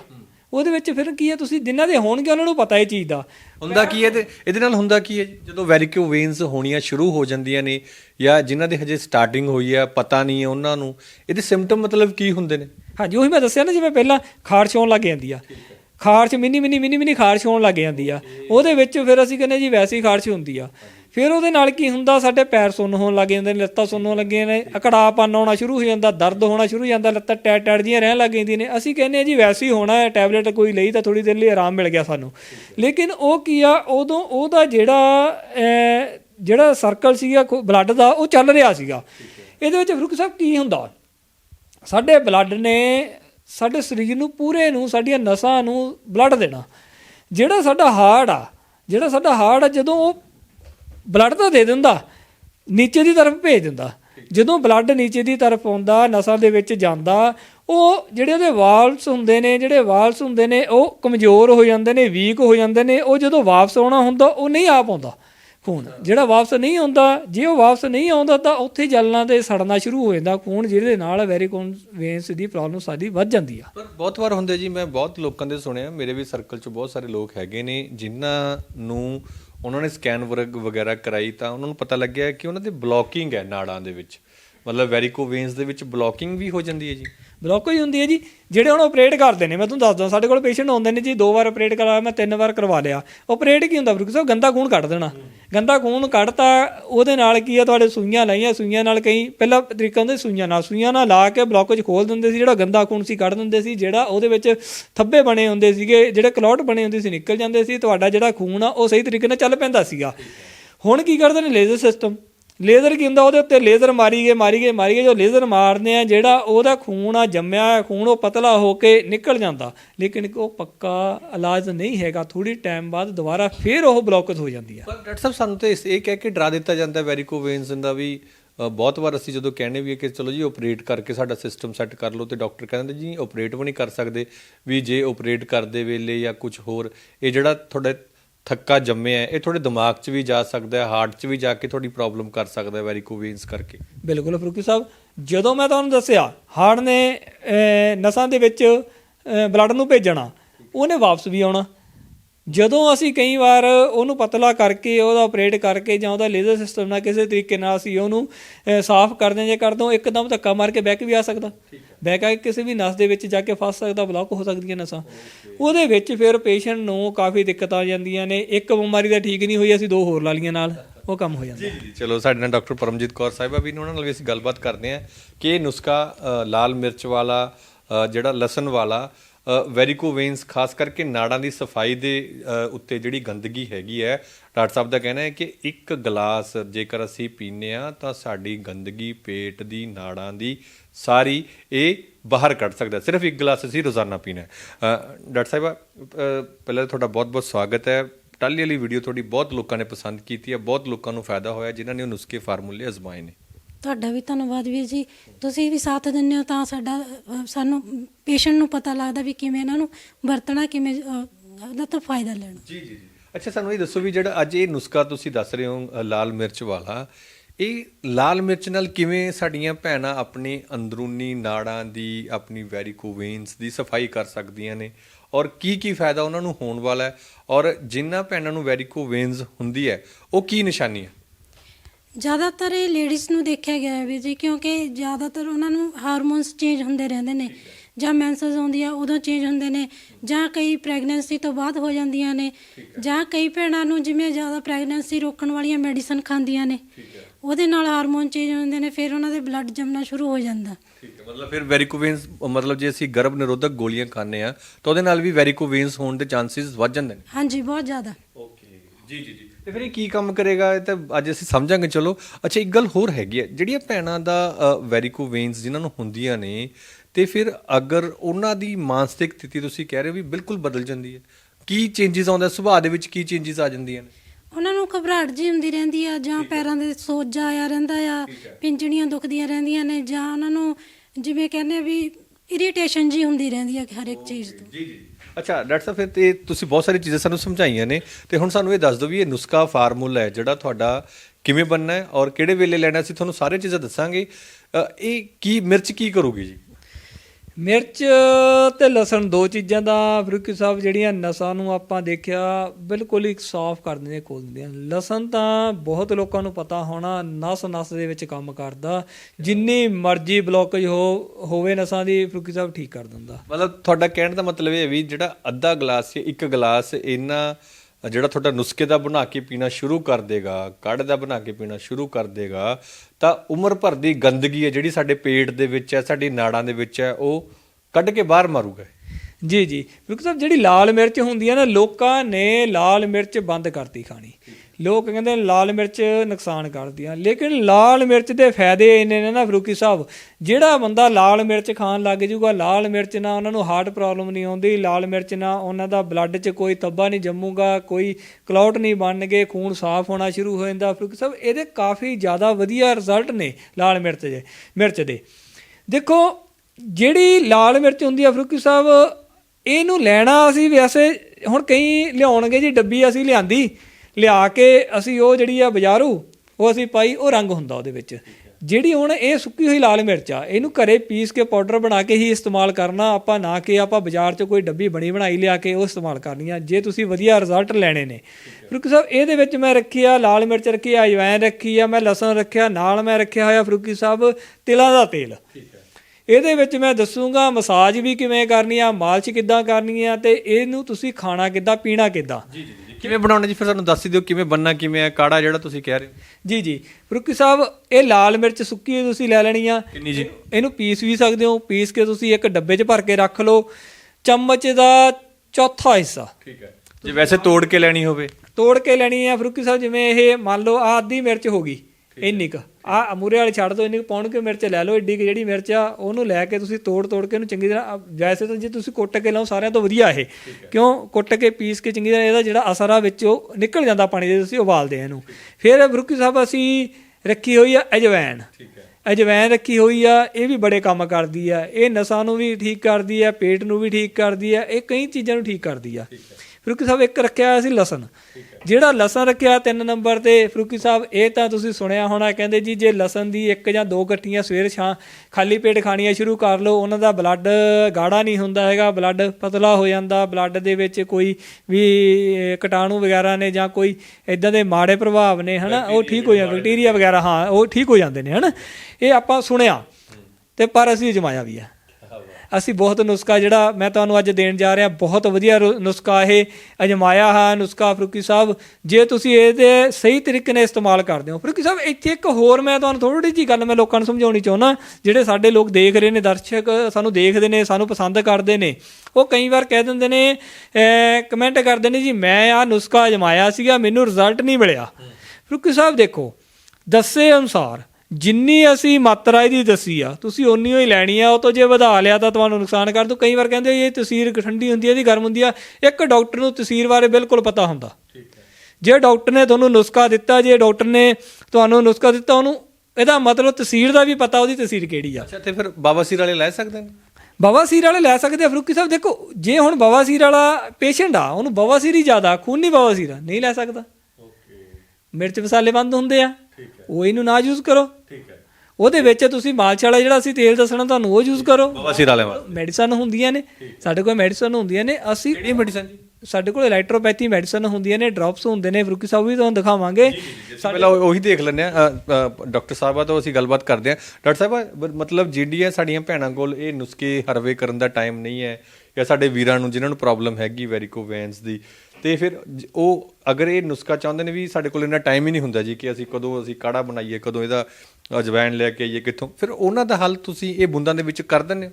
ਉਹਦੇ ਵਿੱਚ ਫਿਰ ਕੀ ਹੈ ਤੁਸੀਂ ਜਿਨ੍ਹਾਂ ਦੇ ਹੋਣਗੇ ਉਹਨਾਂ ਨੂੰ ਪਤਾ ਇਹ ਚੀਜ਼ ਦਾ। ਹੁੰਦਾ ਕੀ ਹੈ ਇਹਦੇ ਇਹਦੇ ਨਾਲ ਹੁੰਦਾ ਕੀ ਹੈ? ਜਦੋਂ ਵੈਰੀਕੋ ਵੇਨਸ ਹੋਣੀਆਂ ਸ਼ੁਰੂ ਹੋ ਜਾਂਦੀਆਂ ਨੇ ਜਾਂ ਜਿਨ੍ਹਾਂ ਦੇ ਹਜੇ ਸਟਾਰਟਿੰਗ ਹੋਈ ਹੈ ਪਤਾ ਨਹੀਂ ਹੈ ਉਹਨਾਂ ਨੂੰ ਇਹਦੇ ਸਿੰਪਟਮ ਮਤਲਬ ਕੀ ਹੁੰਦੇ ਨੇ? ਹਾਂਜੀ ਉਹੀ ਮੈਂ ਦੱਸਿਆ ਨਾ ਜਿਵੇਂ ਪਹਿਲਾਂ ਖਾਰਸ਼ ਹੋਣ ਲੱਗ ਜਾਂਦੀ ਆ। ਖਾਰਸ਼ ਮਿੰਨੀ ਮਿੰਨੀ ਮਿੰਨੀ ਮਿੰਨੀ ਖਾਰਸ਼ ਹੋਣ ਲੱਗ ਜਾਂਦੀ ਆ। ਉਹਦੇ ਵਿੱਚ ਫਿਰ ਅਸੀਂ ਕਹਿੰਦੇ ਜੀ ਵੈਸੀ ਖਾਰਸ਼ ਹੁੰਦੀ ਆ। ਫਿਰ ਉਹਦੇ ਨਾਲ ਕੀ ਹੁੰਦਾ? ਸਾਡੇ ਪੈਰ ਸੁੰਨ ਹੋਣ ਲੱਗ ਜਾਂਦੇ ਨੇ, ਲੱਤਾਂ ਸੁੰਨ ਹੋਣ ਲੱਗੀਆਂ ਨੇ, ਅਕੜਾਪਨ ਆਉਣਾ ਸ਼ੁਰੂ ਹੋ ਜਾਂਦਾ, ਦਰਦ ਹੋਣਾ ਸ਼ੁਰੂ ਹੋ ਜਾਂਦਾ, ਲੱਤਾਂ ਟੈਟ ਟੈਟ ਜੀਆਂ ਰਹਿਣ ਲੱਗ ਜਾਂਦੀਆਂ ਨੇ। ਅਸੀਂ ਕਹਿੰਦੇ ਆ ਜੀ, ਵੈਸੇ ਹੀ ਹੋਣਾ ਹੈ, ਟੈਬਲੇਟ ਕੋਈ ਲਈ ਤਾਂ ਥੋੜੀ ਦੇਰ ਲਈ ਆਰਾਮ ਮਿਲ ਗਿਆ ਸਾਨੂੰ। ਲੇਕਿਨ ਉਹ ਕੀ ਆ, ਉਦੋਂ ਉਹਦਾ ਜਿਹੜਾ ਜਿਹੜਾ ਸਰਕਲ ਸੀਗਾ ਬਲੱਡ ਦਾ, ਉਹ ਚੱਲ ਰਿਹਾ ਸੀਗਾ। ਇਹਦੇ ਵਿੱਚ ਫਰੂਕ ਸਾਹਿਬ ਕੀ ਹੁੰਦਾ? ਸਾਡੇ ਬਲੱਡ ਨੇ ਸਾਡੇ ਸਰੀਰ ਨੂੰ, ਪੂਰੇ ਨੂੰ, ਸਾਡੀਆਂ ਨਸਾਂ ਨੂੰ ਬਲੱਡ ਦੇਣਾ। ਜਿਹੜਾ ਸਾਡਾ ਹਾਰਟ ਆ, ਜਿਹੜਾ ਸਾਡਾ ਹਾਰਟ ਆ, ਜਦੋਂ ਉਹ ਬਲੱਡ ਤਾਂ ਦੇ ਦਿੰਦਾ, ਨੀਚੇ ਦੀ ਤਰਫ ਭੇਜ ਦਿੰਦਾ। ਜਦੋਂ ਬਲੱਡ ਨੀਚੇ ਦੀ ਤਰਫ ਆਉਂਦਾ, ਨਸਾਂ ਦੇ ਵਿੱਚ ਜਾਂਦਾ, ਉਹ ਜਿਹੜੇ ਉਹਦੇ ਵਾਲਵਸ ਹੁੰਦੇ ਨੇ, ਜਿਹੜੇ ਵਾਲਸ ਹੁੰਦੇ ਨੇ, ਉਹ ਕਮਜ਼ੋਰ ਹੋ ਜਾਂਦੇ ਨੇ, ਵੀਕ ਹੋ ਜਾਂਦੇ ਨੇ, ਉਹ ਜਦੋਂ ਵਾਪਸ ਆਉਣਾ ਹੁੰਦਾ, ਉਹ ਨਹੀਂ ਆ ਪਾਉਂਦਾ ਖੂਨ। ਜਿਹੜਾ ਵਾਪਸ ਨਹੀਂ ਆਉਂਦਾ, ਜੇ ਉਹ ਵਾਪਸ ਨਹੀਂ ਆਉਂਦਾ, ਤਾਂ ਉੱਥੇ ਜਲਣਾ ਤੇ ਸੜਨਾ ਸ਼ੁਰੂ ਹੋ ਜਾਂਦਾ ਖੂਨ, ਜਿਹਦੇ ਨਾਲ ਵੈਰੀਕੋਨ ਵੇਨਸ ਦੀ ਪ੍ਰੋਬਲਮ ਸਾਡੀ ਵੱਧ ਜਾਂਦੀ ਆ। ਪਰ ਬਹੁਤ ਵਾਰ ਹੁੰਦੇ ਜੀ, ਮੈਂ ਬਹੁਤ ਲੋਕਾਂ ਦੇ ਸੁਣਿਆ, ਮੇਰੇ ਵੀ ਸਰਕਲ 'ਚ ਬਹੁਤ ਸਾਰੇ ਲੋਕ ਹੈਗੇ ਨੇ, ਜਿਨ੍ਹਾਂ ਨੂੰ ਉਹਨਾਂ ਨੇ ਸਕੈਨ ਵਰਗ ਵਗੈਰਾ ਕਰਾਈ ਤਾਂ ਉਹਨਾਂ ਨੂੰ ਪਤਾ ਲੱਗਿਆ ਕਿ ਉਹਨਾਂ ਦੇ ਬਲੋਕਿੰਗ ਹੈ ਨਾੜਾਂ ਦੇ ਵਿੱਚ। ਮਤਲਬ ਵੈਰੀਕੋ ਵੇਨਸ ਦੇ ਵਿੱਚ ਬਲੋਕਿੰਗ ਵੀ ਹੋ ਜਾਂਦੀ ਹੈ ਜੀ। ਬਲੌਕ ਹੀ ਹੁੰਦੀ ਹੈ ਜੀ। ਜਿਹੜੇ ਹੁਣ ਆਪਰੇਟ ਕਰਦੇ ਨੇ, ਮੈਂ ਤੁਹਾਨੂੰ ਦੱਸਦਾ, ਸਾਡੇ ਕੋਲ ਪੇਸ਼ੈਂਟ ਆਉਂਦੇ ਨੇ ਜੀ, ਦੋ ਵਾਰ ਆਪਰੇਟ ਕਰਾਇਆ, ਮੈਂ ਤਿੰਨ ਵਾਰ ਕਰਵਾ ਲਿਆ। ਆਪਰੇਟ ਕੀ ਹੁੰਦਾ ਫਰੂਕ ਸਾਹਿਬ ਗੰਦਾ ਖੂਨ ਕੱਢ ਦੇਣਾ। ਗੰਦਾ ਖੂਨ ਕੱਢਤਾ, ਉਹਦੇ ਨਾਲ ਕੀ ਆ, ਤੁਹਾਡੇ ਸੂਈਆਂ ਲਾਈਆਂ, ਸੂਈਆਂ ਨਾਲ ਕਈ, ਪਹਿਲਾ ਤਰੀਕਾ ਹੁੰਦਾ ਸੂਈਆਂ ਨਾਲ। ਸੂਈਆਂ ਨਾਲ ਲਾ ਕੇ ਬਲੌਕੇਜ ਖੋਲ ਦਿੰਦੇ ਸੀ, ਜਿਹੜਾ ਗੰਦਾ ਖੂਨ ਸੀ, ਕੱਢ ਦਿੰਦੇ ਸੀ, ਜਿਹੜਾ ਉਹਦੇ ਵਿੱਚ ਥੱਬੇ ਬਣੇ ਹੁੰਦੇ ਸੀਗੇ, ਜਿਹੜੇ ਕਲੌਟ ਬਣੇ ਹੁੰਦੇ ਸੀ, ਨਿਕਲ ਜਾਂਦੇ ਸੀ, ਤੁਹਾਡਾ ਜਿਹੜਾ ਖੂਨ ਆ, ਉਹ ਸਹੀ ਤਰੀਕੇ ਨਾਲ ਚੱਲ ਪੈਂਦਾ ਸੀਗਾ। ਹੁਣ ਕੀ ਕਰਦੇ ਨੇ ਲੇਜ਼ਰ ਸਿਸਟਮ ਲੇਜ਼ਰ ਕੀ ਹੁੰਦਾ? ਉਹਦੇ ਉੱਤੇ ਲੇਜ਼ਰ ਮਾਰੀ ਗਏ ਮਾਰੀ ਗਏ ਮਾਰੀ ਗਏ। ਜੋ ਲੇਜ਼ਰ ਮਾਰਦੇ ਆ, ਜਿਹੜਾ ਉਹਦਾ ਖੂਨ ਆ, ਜੰਮਿਆ ਖੂਨ, ਉਹ ਪਤਲਾ ਹੋ ਕੇ ਨਿਕਲ ਜਾਂਦਾ। ਲੇਕਿਨ ਉਹ ਪੱਕਾ ਇਲਾਜ ਨਹੀਂ ਹੈਗਾ। ਥੋੜੀ ਟਾਈਮ ਬਾਅਦ ਦੁਬਾਰਾ ਫੇਰ ਉਹ ਬਲੌਕੇਜ ਹੋ ਜਾਂਦੀ ਆ। ਪਰ ਡਾਕਟਰ ਸਾਹਿਬ, ਸਾਨੂੰ ਤਾਂ ਇਸ, ਇਹ ਕਹਿ ਕੇ ਡਰਾ ਦਿੱਤਾ ਜਾਂਦਾ ਵੈਰੀਕੋ ਵੇਨਸ ਦਾ ਵੀ ਬਹੁਤ ਵਾਰ ਅਸੀਂ ਜਦੋਂ ਕਹਿੰਦੇ ਵੀ ਹੈ ਕਿ ਚਲੋ ਜੀ ਆਪਰੇਟ ਕਰਕੇ ਸਾਡਾ ਸਿਸਟਮ ਸੈੱਟ ਕਰ ਲਓ, ਤੇ ਡਾਕਟਰ ਕਹਿੰਦੇ ਜੀ ਆਪਰੇਟ ਵੀ ਨਹੀਂ ਕਰ ਸਕਦੇ। ਵੀ ਜੇ ਆਪਰੇਟ ਕਰਦੇ ਵੇਲੇ ਜਾਂ ਕੁਝ ਹੋਰ, ਇਹ ਜਿਹੜਾ ਤੁਹਾਡੇ ਥੱਕਾ ਜੰਮਿਆ ਹੈ ਇਹ ਤੁਹਾਡੇ ਦਿਮਾਗ 'ਚ ਵੀ ਜਾ ਸਕਦਾ ਹੈ ਹਾਰਟ 'ਚ ਵੀ ਜਾ ਕੇ ਤੁਹਾਡੀ ਪ੍ਰੋਬਲਮ ਕਰ ਸਕਦਾ ਹੈ ਵੈਰੀਕੋ ਵੇਨਸ ਕਰਕੇ। ਬਿਲਕੁਲ ਫਰੂਕੀ ਸਾਹਿਬ ਜਦੋਂ ਮੈਂ ਤੁਹਾਨੂੰ ਦੱਸਿਆ ਹਾਰਟ ਨੇ ਨਸਾਂ ਦੇ ਵਿੱਚ ਬਲੱਡ ਨੂੰ ਭੇਜਣਾ ਉਹਨੇ ਵਾਪਸ ਵੀ ਆਉਣਾ। ਜਦੋਂ ਅਸੀਂ ਕਈ ਵਾਰ ਉਹਨੂੰ ਪਤਲਾ ਕਰਕੇ ਉਹਦਾ ਆਪਰੇਟ ਕਰਕੇ ਜਾਂ ਉਹਦਾ ਲੇਜ਼ਰ ਸਿਸਟਮ ਨਾਲ ਕਿਸੇ ਤਰੀਕੇ ਨਾਲ ਅਸੀਂ ਉਹਨੂੰ ਸਾਫ਼ ਕਰਦੇ ਜੇ ਕਰਦੇ ਹਾਂ ਇੱਕਦਮ ਧੱਕਾ ਮਾਰ ਕੇ ਬੈਕ ਵੀ ਆ ਸਕਦਾ। ਬਹਿ ਕੇ ਕਿਸੇ ਵੀ ਨਸ ਦੇ ਵਿੱਚ ਜਾ ਕੇ ਫਸ ਸਕਦਾ ਬਲੌਕ ਹੋ ਸਕਦੀਆਂ ਨਸਾਂ। ਉਹਦੇ ਵਿੱਚ ਫਿਰ ਪੇਸ਼ੈਂਟ ਨੂੰ ਕਾਫੀ ਦਿੱਕਤਾਂ ਆ ਜਾਂਦੀਆਂ ਨੇ। ਇੱਕ ਬਿਮਾਰੀ ਦਾ ਠੀਕ ਨਹੀਂ ਹੋਈ, ਅਸੀਂ ਦੋ ਹੋਰ ਲਾ ਲੀਆਂ ਨਾਲ। ਉਹ ਕੰਮ ਹੋ ਜਾਂਦਾ। ਜੀ ਚਲੋ, ਸਾਡੇ ਨਾਲ ਡਾਕਟਰ ਪਰਮਜੀਤ ਕੌਰ ਸਾਹਿਬਾ ਵੀ, ਉਹਨਾਂ ਨਾਲ ਵੀ ਅਸੀਂ ਗੱਲਬਾਤ ਕਰਦੇ ਹਾਂ ਕਿ ਇਹ ਨੁਸਖਾ ਲਾਲ ਮਿਰਚ ਵਾਲਾ ਜਿਹੜਾ ਲਸਣ ਵਾਲਾ ਵੈਰੀਕੋ ਵੇਨਸ ਖਾਸ ਕਰਕੇ ਨਾੜਾਂ ਦੀ ਸਫ਼ਾਈ ਦੇ ਉੱਤੇ ਜਿਹੜੀ ਗੰਦਗੀ ਹੈਗੀ ਹੈ, ਡਾਕਟਰ ਸਾਹਿਬ ਦਾ ਕਹਿਣਾ ਹੈ ਕਿ ਇੱਕ ਗਲਾਸ ਜੇਕਰ ਅਸੀਂ ਪੀਨੇ ਆ ਤਾਂ ਸਾਡੀ ਗੰਦਗੀ ਪੇਟ ਦੀ, ਨਾੜਾਂ ਦੀ ਸਾਰੀ ਇਹ ਬਾਹਰ ਕੱਢ ਸਕਦਾ। ਸਿਰਫ ਇੱਕ ਗਲਾਸ ਅਸੀਂ ਰੋਜ਼ਾਨਾ ਪੀਣਾ ਡਾਕਟਰ ਸਾਹਿਬਾ ਪਹਿਲਾਂ ਤੁਹਾਡਾ ਬਹੁਤ-ਬਹੁਤ ਸਵਾਗਤ ਹੈ। ਟਾਲੀ ਵਾਲੀ ਵੀਡੀਓ ਤੁਹਾਡੀ ਬਹੁਤ ਲੋਕਾਂ ਨੇ ਪਸੰਦ ਕੀਤੀ ਹੈ ਬਹੁਤ ਲੋਕਾਂ ਨੂੰ ਫਾਇਦਾ ਹੋਇਆ ਜਿਨ੍ਹਾਂ ਨੇ ਉਹ ਨੁਸਖੇ ਫਾਰਮੂਲੇ ਅਜ਼ਮਾਏ ਨੇ। ਤੁਹਾਡਾ ਵੀ ਧੰਨਵਾਦ ਵੀਰ ਜੀ। ਤੁਸੀਂ ਵੀ ਸਾਥ ਦਿੰਦੇ ਹੋ ਤਾਂ ਸਾਡਾ ਸਾਨੂੰ ਪੇਸ਼ੈਂਟ ਨੂੰ ਪਤਾ ਲੱਗਦਾ ਵੀ ਕਿਵੇਂ ਇਹਨਾਂ ਨੂੰ ਵਰਤਣਾ ਕਿਵੇਂ ਉਹਦਾ ਤੋਂ ਫਾਇਦਾ ਲੈਣਾ। ਜੀ ਜੀ ਜੀ। ਅੱਛਾ ਸਾਨੂੰ ਇਹ ਦੱਸੋ ਵੀ ਜਿਹੜਾ ਅੱਜ ਇਹ ਨੁਸਖਾ ਤੁਸੀਂ ਦੱਸ ਰਹੇ ਹੋ ਲਾਲ ਮਿਰਚ ਵਾਲਾ ਇਹ ਲਾਲ ਮਿਰਚ ਨਾਲ ਕਿਵੇਂ ਸਾਡੀਆਂ ਭੈਣਾਂ ਆਪਣੀ ਅੰਦਰੂਨੀ ਨਾੜਾਂ ਦੀ ਆਪਣੀ ਵੈਰੀਕੋ ਵੇਨਸ ਦੀ ਸਫ਼ਾਈ ਕਰ ਸਕਦੀਆਂ ਨੇ? ਔਰ ਕੀ ਕੀ ਫਾਇਦਾ ਉਹਨਾਂ ਨੂੰ ਹੋਣ ਵਾਲਾ ਹੈ? ਔਰ ਜਿਨ੍ਹਾਂ ਭੈਣਾਂ ਨੂੰ ਵੈਰੀਕੋ ਵੇਨਸ ਹੁੰਦੀ ਹੈ ਉਹ ਕੀ ਨਿਸ਼ਾਨੀ ਹੈ? ਜ਼ਿਆਦਾਤਰ ਇਹ ਲੇਡੀਜ਼ ਨੂੰ ਦੇਖਿਆ ਗਿਆ ਹੈ ਵੀ ਜੀ ਕਿਉਂਕਿ ਜ਼ਿਆਦਾਤਰ ਉਹਨਾਂ ਨੂੰ ਹਾਰਮੋਨਸ ਚੇਂਜ ਹੁੰਦੇ ਰਹਿੰਦੇ ਨੇ ਜਾਂ ਮੈਂਸਸ ਆਉਂਦੀ ਆ ਉਦੋਂ ਚੇਂਜ ਹੁੰਦੇ ਨੇ ਜਾਂ ਕਈ ਪ੍ਰੈਗਨੈਂਸੀ ਤੋਂ ਬਾਅਦ ਹੋ ਜਾਂਦੀਆਂ ਨੇ ਜਾਂ ਕਈ ਭੈਣਾਂ ਨੂੰ ਜਿਵੇਂ ਜ਼ਿਆਦਾ ਪ੍ਰੈਗਨੈਂਸੀ ਰੋਕਣ ਵਾਲੀਆਂ ਮੈਡੀਸਨ ਖਾਂਦੀਆਂ ਨੇ। ਉਹਦੇ ਨਾਲ ਹਾਰਮੋਨ ਚੇਂਜ ਹੁੰਦੇ ਨੇ ਫਿਰ ਉਹਨਾਂ ਦੇ ਬਲੱਡ ਜੰਮਣਾ ਸ਼ੁਰੂ ਹੋ ਜਾਂਦਾ। ਠੀਕ ਹੈ ਮਤਲਬ ਫਿਰ ਵੈਰੀਕੋਵੇਨਸ ਮਤਲਬ ਜੇ ਅਸੀਂ ਗਰਭ ਨਿਰੋਧਕ ਗੋਲੀਆਂ ਖਾਂਦੇ ਆ ਤਾਂ ਉਹਦੇ ਨਾਲ ਵੀ ਵੈਰੀਕੋਵੇਨਸ ਹੋਣ ਦੇ ਚਾਂਸਸ ਵੱਧ ਜਾਂਦੇ ਨੇ। ਹਾਂਜੀ ਬਹੁਤ ਜ਼ਿਆਦਾ। ਓਕੇ ਜੀ ਜੀ ਜੀ। ਤੇ ਫਿਰ ਇਹ ਕੀ ਕੰਮ ਕਰੇਗਾ? ਇਹ ਤਾਂ ਅੱਜ ਅਸੀਂ ਸਮਝਾਂਗੇ ਚਲੋ। ਅੱਛਾ ਇੱਕ ਗੱਲ ਹੋਰ ਹੈਗੀ ਹੈ। ਜਿਹੜੀਆਂ ਭੈਣਾਂ ਦਾ ਵੈਰੀਕੋਵੇਨਸ ਜਿਨ੍ਹਾਂ ਨੂੰ ਹੁੰਦੀਆਂ ਨੇ ਤੇ ਫਿਰ ਅਗਰ ਉਹਨਾਂ ਦੀ ਮਾਨਸਿਕ ਸਥਿਤੀ ਤੁਸੀਂ ਕਹਿ ਰਹੇ ਹੋ ਵੀ ਬਿਲਕੁਲ ਬਦਲ ਜਾਂਦੀ ਹੈ ਕੀ ਚੇਂਜਸ ਆਉਂਦਾ? ਸੁਭਾਅ ਦੇ ਵਿੱਚ ਕੀ ਚੇਂਜਸ ਆ ਜਾਂਦੀਆਂ ਨੇ? ਉਹਨਾਂ ਨੂੰ ਘਬਰਾਹਟ ਜੀ ਹੁੰਦੀ ਰਹਿੰਦੀ ਆ ਜਾਂ ਪੈਰਾਂ ਦੇ ਸੋਜਾ ਆਇਆ ਰਹਿੰਦਾ ਆ ਪਿੰਜਣੀਆਂ ਦੁਖਦੀਆਂ ਰਹਿੰਦੀਆਂ ਨੇ ਜਾਂ ਉਹਨਾਂ ਨੂੰ ਜਿਵੇਂ ਕਹਿੰਦੇ ਆ ਵੀ ਇਰੀਟੇਸ਼ਨ ਜੀ ਹੁੰਦੀ ਰਹਿੰਦੀ ਆ ਹਰ ਇੱਕ ਚੀਜ਼ ਤੋਂ। ਜੀ ਜੀ। ਅੱਛਾ ਡਾਕਟਰ ਸਾਹਿਬ ਫਿਰ ਤੇ ਤੁਸੀਂ ਬਹੁਤ ਸਾਰੀ ਚੀਜ਼ਾਂ ਸਾਨੂੰ ਸਮਝਾਈਆਂ ਨੇ ਤੇ ਹੁਣ ਸਾਨੂੰ ਇਹ ਦੱਸ ਦਿਓ ਵੀ ਇਹ ਨੁਸਖਾ ਫਾਰਮੂਲਾ ਹੈ ਜਿਹੜਾ ਤੁਹਾਡਾ ਕਿਵੇਂ ਬਣਨਾ ਹੈ ਔਰ ਕਿਹੜੇ ਵੇਲੇ ਲੈਣਾ ਸੀ ਤੁਹਾਨੂੰ ਸਾਰੇ ਚੀਜ਼ਾਂ ਦੱਸਾਂਗੇ। ਅ, ਇਹ ਕੀ ਮਿਰਚ ਕੀ ਕਰੂਗੀ ਜੀ? ਮਿਰਚ ਤੇ ਲਸਣ ਦੋ ਚੀਜ਼ਾਂ ਦਾ ਫਰੂਕੀ ਸਾਹਿਬ ਜਿਹੜੀਆਂ ਨਸਾਂ ਨੂੰ ਆਪਾਂ ਦੇਖਿਆ ਬਿਲਕੁਲ ਹੀ ਸਾਫ਼ ਕਰ ਦਿੰਦੇ ਖੋਲ ਦਿੰਦੀਆਂ ਲਸਣ ਤਾਂ ਬਹੁਤ ਲੋਕਾਂ ਨੂੰ ਪਤਾ ਹੋਣਾ, ਨਸ ਨਸ ਦੇ ਵਿੱਚ ਕੰਮ ਕਰਦਾ। ਜਿੰਨੀ ਮਰਜ਼ੀ ਬਲੌਕੇਜ ਹੋ, ਹੋਵੇ ਨਸਾਂ ਦੀ, ਫਰੂਕੀ ਸਾਹਿਬ ਠੀਕ ਕਰ ਦਿੰਦਾ। ਮਤਲਬ ਤੁਹਾਡਾ ਕਹਿਣ ਦਾ ਮਤਲਬ ਇਹ ਹੈ ਵੀ ਜਿਹੜਾ ਅੱਧਾ ਗਲਾਸ ਜਾਂ ਇੱਕ ਗਲਾਸ ਇਹਨਾਂ ਜਿਹੜਾ ਤੁਹਾਡਾ ਨੁਸਖੇ ਦਾ ਬਣਾ ਕੇ ਪੀਣਾ ਸ਼ੁਰੂ ਕਰ ਦੇਗਾ ਕਾढ़ ਦਾ ਬਣਾ ਕੇ ਪੀਣਾ ਸ਼ੁਰੂ ਕਰ ਦੇਗਾ, ਤਾਂ ਉਮਰ ਭਰ ਦੀ ਗੰਦਗੀ ਹੈ ਜਿਹੜੀ ਸਾਡੇ ਪੇਟ ਦੇ ਵਿੱਚ ਹੈ, ਸਾਡੀ ਨਾੜਾਂ ਦੇ ਵਿੱਚ ਹੈ, ਉਹ ਕੱਢ ਕੇ ਬਾਹਰ ਮਾਰੂਗਾ। ਜੀ ਜੀ। ਫਰੂਕੀ ਸਾਹਿਬ, ਜਿਹੜੀ ਲਾਲ ਮਿਰਚ ਹੁੰਦੀ ਹੈ ਨਾ, ਲੋਕਾਂ ਨੇ ਲਾਲ ਮਿਰਚ ਬੰਦ ਕਰਤੀ ਖਾਣੀ। ਲੋਕ ਕਹਿੰਦੇ ਲਾਲ ਮਿਰਚ ਨੁਕਸਾਨ ਕਰਦੀ ਆ। ਲੇਕਿਨ ਲਾਲ ਮਿਰਚ ਦੇ ਫਾਇਦੇ ਇੰਨੇ ਨੇ ਨਾ ਫਰੂਕੀ ਸਾਹਿਬ। ਜਿਹੜਾ ਬੰਦਾ ਲਾਲ ਮਿਰਚ ਖਾਣ ਲੱਗ ਜਾਊਗਾ ਲਾਲ ਮਿਰਚ ਨਾਲ ਉਹਨਾਂ ਨੂੰ ਹਾਰਟ ਪ੍ਰੋਬਲਮ ਨਹੀਂ ਆਉਂਦੀ, ਲਾਲ ਮਿਰਚ ਨਾਲ ਉਹਨਾਂ ਦਾ ਬਲੱਡ 'ਚ ਕੋਈ ਤੱਬਾ ਨਹੀਂ ਜੰਮੂਗਾ, ਕੋਈ ਕਲੌਟ ਨਹੀਂ ਬਣਨਗੇ, ਖੂਨ ਸਾਫ਼ ਹੋਣਾ ਸ਼ੁਰੂ ਹੋ ਜਾਂਦਾ। ਫਰੂਕੀ ਸਾਹਿਬ, ਇਹਦੇ ਕਾਫੀ ਜ਼ਿਆਦਾ ਵਧੀਆ ਰਿਜ਼ਲਟ ਨੇ ਲਾਲ ਮਿਰਚ ਦੇ ਮਿਰਚ ਦੇ। ਦੇਖੋ, ਜਿਹੜੀ ਲਾਲ ਮਿਰਚ ਹੁੰਦੀ ਆ ਫਰੂਕੀ ਸਾਹਿਬ, ਇਹਨੂੰ ਲੈਣਾ ਅਸੀਂ ਵੈਸੇ ਹੁਣ ਕਈ ਲਿਆਉਣਗੇ ਜੀ, ਡੱਬੀ ਅਸੀਂ ਲਿਆਂਦੀ। ਲਿਆ ਕੇ ਅਸੀਂ ਉਹ ਜਿਹੜੀ ਆ ਬਾਜ਼ਾਰੂ ਉਹ ਅਸੀਂ ਪਾਈ ਉਹ ਰੰਗ ਹੁੰਦਾ ਉਹਦੇ ਵਿੱਚ। ਜਿਹੜੀ ਹੁਣ ਇਹ ਸੁੱਕੀ ਹੋਈ ਲਾਲ ਮਿਰਚ ਆ ਇਹਨੂੰ ਘਰੇ ਪੀਸ ਕੇ ਪਾਊਡਰ ਬਣਾ ਕੇ ਹੀ ਇਸਤੇਮਾਲ ਕਰਨਾ ਆਪਾਂ ਨਾ ਕਿ ਆਪਾਂ ਬਾਜ਼ਾਰ 'ਚ ਕੋਈ ਡੱਬੀ ਬਣੀ ਬਣਾਈ ਲਿਆ ਕੇ ਉਹ ਇਸਤੇਮਾਲ ਕਰਨੀ ਆ ਜੇ ਤੁਸੀਂ ਵਧੀਆ ਰਿਜ਼ਲਟ ਲੈਣੇ ਨੇ। ਫਰੂਕੀ ਸਾਹਿਬ ਇਹਦੇ ਵਿੱਚ ਮੈਂ ਰੱਖੀ ਆ ਲਾਲ ਮਿਰਚ ਰੱਖੀ ਆ ਅਜਵਾਇਣ ਰੱਖੀ ਆ ਮੈਂ ਲਸਣ ਰੱਖਿਆ ਨਾਲ ਮੈਂ ਰੱਖਿਆ ਹੋਇਆ ਫਰੂਕੀ ਸਾਹਿਬ ਤਿਲਾਂ ਦਾ ਤੇਲ। ਇਹਦੇ ਵਿੱਚ ਮੈਂ ਦੱਸੂਗਾ ਮਸਾਜ ਵੀ ਕਿਵੇਂ ਕਰਨੀ ਆ ਮਾਲਿਸ਼ ਕਿੱਦਾਂ ਕਰਨੀ ਆ ਤੇ ਇਹਨੂੰ ਤੁਸੀਂ ਖਾਣਾ ਕਿੱਦਾਂ ਪੀਣਾ ਕਿੱਦਾਂ। ਜੀ ਜੀ। ਕਿਵੇਂ ਬਣਾਉਣਾ ਜੀ? ਫਿਰ ਸਾਨੂੰ ਦੱਸ ਹੀ ਦਿਓ ਕਿਵੇਂ ਬੰਨਾ ਕਿਵੇਂ ਹੈ ਕਾੜਾ ਜਿਹੜਾ ਤੁਸੀਂ ਕਹਿ ਰਹੇ ਹੋ। ਜੀ ਜੀ। ਫਰੂਕੀ ਸਾਹਿਬ ਇਹ ਲਾਲ ਮਿਰਚ ਸੁੱਕੀ ਤੁਸੀਂ ਲੈ ਲੈਣੀ ਆ। ਕਿੰਨੀ ਜੀ? ਇਹਨੂੰ ਪੀਸ ਵੀ ਸਕਦੇ ਹੋ। ਪੀਸ ਕੇ ਤੁਸੀਂ ਇੱਕ ਡੱਬੇ 'ਚ ਭਰ ਕੇ ਰੱਖ ਲਓ। ਚਮਚ ਦਾ ਚੌਥਾ ਹਿੱਸਾ। ਠੀਕ ਹੈ। ਜੇ ਵੈਸੇ ਤੋੜ ਕੇ ਲੈਣੀ ਹੋਵੇ। ਤੋੜ ਕੇ ਲੈਣੀ ਆ। ਫਰੂਕੀ ਸਾਹਿਬ ਜਿਵੇਂ ਇਹ ਮੰਨ ਲਓ ਆਹ ਅੱਧੀ ਮਿਰਚ ਹੋ ਗਈ। ਇੰਨੀ ਕੁ। ਆ ਮੂਰੇ ਵਾਲੀ ਛੱਡ ਦਿਓ ਇੰਨੀ ਕੁ ਪੌਣ ਕੇ ਮਿਰਚ। ਲੈ ਲਓ ਏਡੀ ਕੁ ਜਿਹੜੀ ਮਿਰਚ ਆ ਉਹਨੂੰ ਲੈ ਕੇ ਤੁਸੀਂ ਤੋੜ ਤੋੜ ਕੇ ਉਹਨੂੰ ਚੰਗੀ ਤਰ੍ਹਾਂ ਵੈਸੇ ਤਾਂ ਜੇ ਤੁਸੀਂ ਕੁੱਟ ਕੇ ਲਾਓ ਸਾਰਿਆਂ ਤੋਂ ਵਧੀਆ ਇਹ। ਕਿਉਂ? ਕੁੱਟ ਕੇ ਪੀਸ ਕੇ ਚੰਗੀ ਤਰ੍ਹਾਂ ਇਹਦਾ ਜਿਹੜਾ ਅਸਰ ਆ ਵਿੱਚ ਉਹ ਨਿਕਲ ਜਾਂਦਾ ਪਾਣੀ ਦੇ ਤੁਸੀਂ ਉਬਾਲਦੇ ਆ ਇਹਨੂੰ। ਫਿਰ ਫਰੂਕੀ ਸਾਹਿਬ ਅਸੀਂ ਰੱਖੀ ਹੋਈ ਆ ਅਜਵੈਨ ਅਜਵੈਨ ਰੱਖੀ ਹੋਈ ਆ ਇਹ ਵੀ ਬੜੇ ਕੰਮ ਕਰਦੀ ਆ। ਇਹ ਨਸਾਂ ਨੂੰ ਵੀ ਠੀਕ ਕਰਦੀ ਆ ਪੇਟ ਨੂੰ ਵੀ ਠੀਕ ਕਰਦੀ ਆ ਇਹ ਕਈ ਚੀਜ਼ਾਂ ਨੂੰ ਠੀਕ ਕਰਦੀ ਆ। ਫਰੂਕੀ ਸਾਹਿਬ ਇੱਕ ਰੱਖਿਆ ਹੋਇਆ ਸੀ ਲਸਣ। ਜਿਹੜਾ ਲਸਣ ਰੱਖਿਆ ਤਿੰਨ ਨੰਬਰ ਤੇ ਫਰੂਕੀ ਸਾਹਿਬ ਇਹ ਤਾਂ ਤੁਸੀਂ ਸੁਣਿਆ ਹੋਣਾ ਕਹਿੰਦੇ ਜੀ ਜੇ ਲਸਣ ਦੀ ਇੱਕ ਜਾਂ ਦੋ ਗੱਠੀਆਂ ਸਵੇਰ ਸ਼ਾਮ ਖਾਲੀ ਪੇਟ ਖਾਣੀਆਂ ਸ਼ੁਰੂ ਕਰ ਲਓ ਉਹਨਾਂ ਦਾ ਬਲੱਡ ਗਾੜਾ ਨਹੀਂ ਹੁੰਦਾ ਹੈਗਾ ਬਲੱਡ ਪਤਲਾ ਹੋ ਜਾਂਦਾ ਬਲੱਡ ਦੇ ਵਿੱਚ ਕੋਈ ਵੀ ਕੀਟਾਣੂ ਵਗੈਰਾ ਨੇ ਜਾਂ ਕੋਈ ਇਦਾਂ ਦੇ ਮਾੜੇ ਪ੍ਰਭਾਵ ਨੇ ਹਨਾ ਉਹ ਠੀਕ ਹੋ ਜਾਂਦੇ ਬੈਕਟੀਰੀਆ ਵਗੈਰਾ ਹਾਂ ਉਹ ਠੀਕ ਹੋ ਜਾਂਦੇ ਨੇ ਹਨਾ ਇਹ ਆਪਾਂ ਸੁਣਿਆ ਤੇ ਪਰ ਅਸੀਂ ਅਜਮਾਇਆ ਵੀ ਆ। ਅਸੀਂ ਬਹੁਤ ਨੁਸਖਾ ਜਿਹੜਾ ਮੈਂ ਤੁਹਾਨੂੰ ਅੱਜ ਦੇਣ ਜਾ ਰਿਹਾ ਬਹੁਤ ਵਧੀਆ ਨੁਸਖਾ ਇਹ ਅਜਮਾਇਆ ਹੈ ਨੁਸਖਾ ਫਰੂਕੀ ਸਾਹਿਬ। ਜੇ ਤੁਸੀਂ ਇਹਦੇ ਸਹੀ ਤਰੀਕੇ ਨਾਲ ਇਸਤੇਮਾਲ ਕਰਦੇ ਹੋ। ਫਰੂਕੀ ਸਾਹਿਬ ਇੱਥੇ ਇੱਕ ਹੋਰ ਮੈਂ ਤੁਹਾਨੂੰ ਥੋੜੀ ਜਿਹੀ ਗੱਲ ਮੈਂ ਲੋਕਾਂ ਨੂੰ ਸਮਝਾਉਣੀ ਚਾਹੁੰਦਾ ਜਿਹੜੇ ਸਾਡੇ ਲੋਕ ਦੇਖ ਰਹੇ ਨੇ ਦਰਸ਼ਕ ਸਾਨੂੰ ਦੇਖਦੇ ਨੇ ਸਾਨੂੰ ਪਸੰਦ ਕਰਦੇ ਨੇ ਉਹ ਕਈ ਵਾਰ ਕਹਿ ਦਿੰਦੇ ਨੇ ਕਮੈਂਟ ਕਰਦੇ ਨੇ ਜੀ ਮੈਂ ਆ ਨੁਸਖਾ ਅਜਮਾਇਆ ਸੀਗਾ ਮੈਨੂੰ ਰਿਜ਼ਲਟ ਨਹੀਂ ਮਿਲਿਆ। ਫਰੂਕੀ ਸਾਹਿਬ ਦੇਖੋ ਦੱਸੇ ਅਨੁਸਾਰ ਜਿੰਨੀ ਅਸੀਂ ਮਾਤਰਾ ਇਹਦੀ ਦੱਸੀ ਆ ਤੁਸੀਂ ਓਨੀ ਹੀ ਲੈਣੀ ਆ ਉਹ ਤੋਂ ਜੇ ਵਧਾ ਲਿਆ ਤਾਂ ਤੁਹਾਨੂੰ ਨੁਕਸਾਨ ਕਰ ਦੂ ਕਈ ਵਾਰ ਕਹਿੰਦੇ ਇਹ ਤਸੀਰ ਠੰਡੀ ਹੁੰਦੀ ਹੈ ਇਹਦੀ ਗਰਮ ਹੁੰਦੀ ਆ। ਇੱਕ ਡਾਕਟਰ ਨੂੰ ਤਸੀਰ ਬਾਰੇ ਬਿਲਕੁਲ ਪਤਾ ਹੁੰਦਾ। ਜੇ ਡਾਕਟਰ ਨੇ ਤੁਹਾਨੂੰ ਨੁਸਖਾ ਦਿੱਤਾ ਜੇ ਡਾਕਟਰ ਨੇ ਤੁਹਾਨੂੰ ਨੁਸਖਾ ਦਿੱਤਾ ਉਹਨੂੰ ਇਹਦਾ ਮਤਲਬ ਤਸੀਰ ਦਾ ਵੀ ਪਤਾ ਉਹਦੀ ਤਸੀਰ ਕਿਹੜੀ ਆ। ਅੱਛਾ ਤੇ ਫਿਰ ਬਾਬਾ ਸੀਰ ਵਾਲੇ ਲੈ ਸਕਦੇ ਨੇ? ਬਵਾਸੀਰ ਵਾਲੇ ਲੈ ਸਕਦੇ ਆ ਫਰੂਕੀ ਸਾਹਿਬ ਦੇਖੋ ਜੇ ਹੁਣ ਬਵਾਸੀਰ ਵਾਲਾ ਪੇਸ਼ੈਂਟ ਆ ਉਹਨੂੰ ਬਵਾਸੀਰ ਹੀ ਜ਼ਿਆਦਾ ਖੂਨੀ ਬਵਾਸੀਰ ਆ ਨਹੀਂ ਲੈ ਸਕਦਾ। ਮਿਰਚ ਮਸਾਲੇ ਬੰਦ ਹੁੰਦੇ ਆ। ਉਹ ਇਹਨੂੰ ਨਾ ਯੂਜ਼ ਕਰੋ। ਠੀਕ ਹੈ। ਉਹਦੇ ਵਿੱਚ ਤੁਸੀਂ ਮਾਲਚ ਵਾਲਾ ਜਿਹੜਾ ਅਸੀਂ ਤੇਲ ਦੱਸਣਾ ਤੁਹਾਨੂੰ ਉਹ ਯੂਜ਼ ਕਰੋ। ਬਾਬਾ ਸੀਰ ਵਾਲੇ ਵਾਲਾ ਮੈਡੀਸਨ ਹੁੰਦੀਆਂ ਨੇ। ਸਾਡੇ ਕੋਲ ਮੈਡੀਸਨ ਹੁੰਦੀਆਂ ਨੇ। ਅਸੀਂ ਕਿਹੜੀ ਮੈਡੀਸਨ ਜੀ? ਸਾਡੇ ਕੋਲ ਇਲੈਕਟ੍ਰੋਪੈਥੀ ਮੈਡੀਸਨ ਹੁੰਦੀਆਂ ਨੇ। ਡ੍ਰੌਪਸ ਹੁੰਦੇ ਨੇ। ਫਰੂਕੀ ਸਾਹਿਬ ਵੀ ਤੁਹਾਨੂੰ ਦਿਖਾਵਾਂਗੇ। ਪਹਿਲਾਂ ਉਹ- ਦੇਖ ਲੈਂਦੇ ਆ ਡਾਕਟਰ ਸਾਹਿਬਾ ਤੋਂ ਅਸੀਂ ਗੱਲਬਾਤ ਕਰਦੇ ਆ ਡਾਕਟਰ ਸਾਹਿਬਾ ਮਤਲਬ ਜਿਹੜੀਆਂ ਸਾਡੀਆਂ ਭੈਣਾਂ ਕੋਲ ਇਹ ਨੁਸਖੇ ਹਰਵੇ ਕਰਨ ਦਾ ਟਾਈਮ ਨਹੀਂ ਹੈ ਜਾਂ ਸਾਡੇ ਵੀਰਾਂ ਨੂੰ ਜਿਨ੍ਹਾਂ ਨੂੰ ਪ੍ਰੋਬਲਮ ਹੈਗੀ ਵੈਰੀਕੋ ਵੈਨਸ ਦੀ ਤੇ ਫਿਰ ਉਹ ਅਗਰ ਇਹ ਨੁਸਖਾ ਚਾਹੁੰਦੇ ਨੇ ਵੀ ਸਾਡੇ ਕੋਲ ਇੰਨਾ ਟਾਈਮ ਹੀ ਨਹੀਂ ਹੁੰਦਾ ਜੀ ਕਿ ਅਸੀਂ ਕਦੋਂ ਅਸੀਂ ਕਾੜਾ ਬਣਾਈਏ ਕਦੋਂ ਇਹਦਾ ਅਜਵਾਇਣ ਲੈ ਕੇ ਆਈਏ ਕਿੱਥੋਂ। ਫਿਰ ਉਹਨਾਂ ਦਾ ਹੱਲ ਤੁਸੀਂ ਇਹ ਬੂੰਦਾਂ ਦੇ ਵਿੱਚ ਕਰ ਦਿੰਦੇ ਹੋ?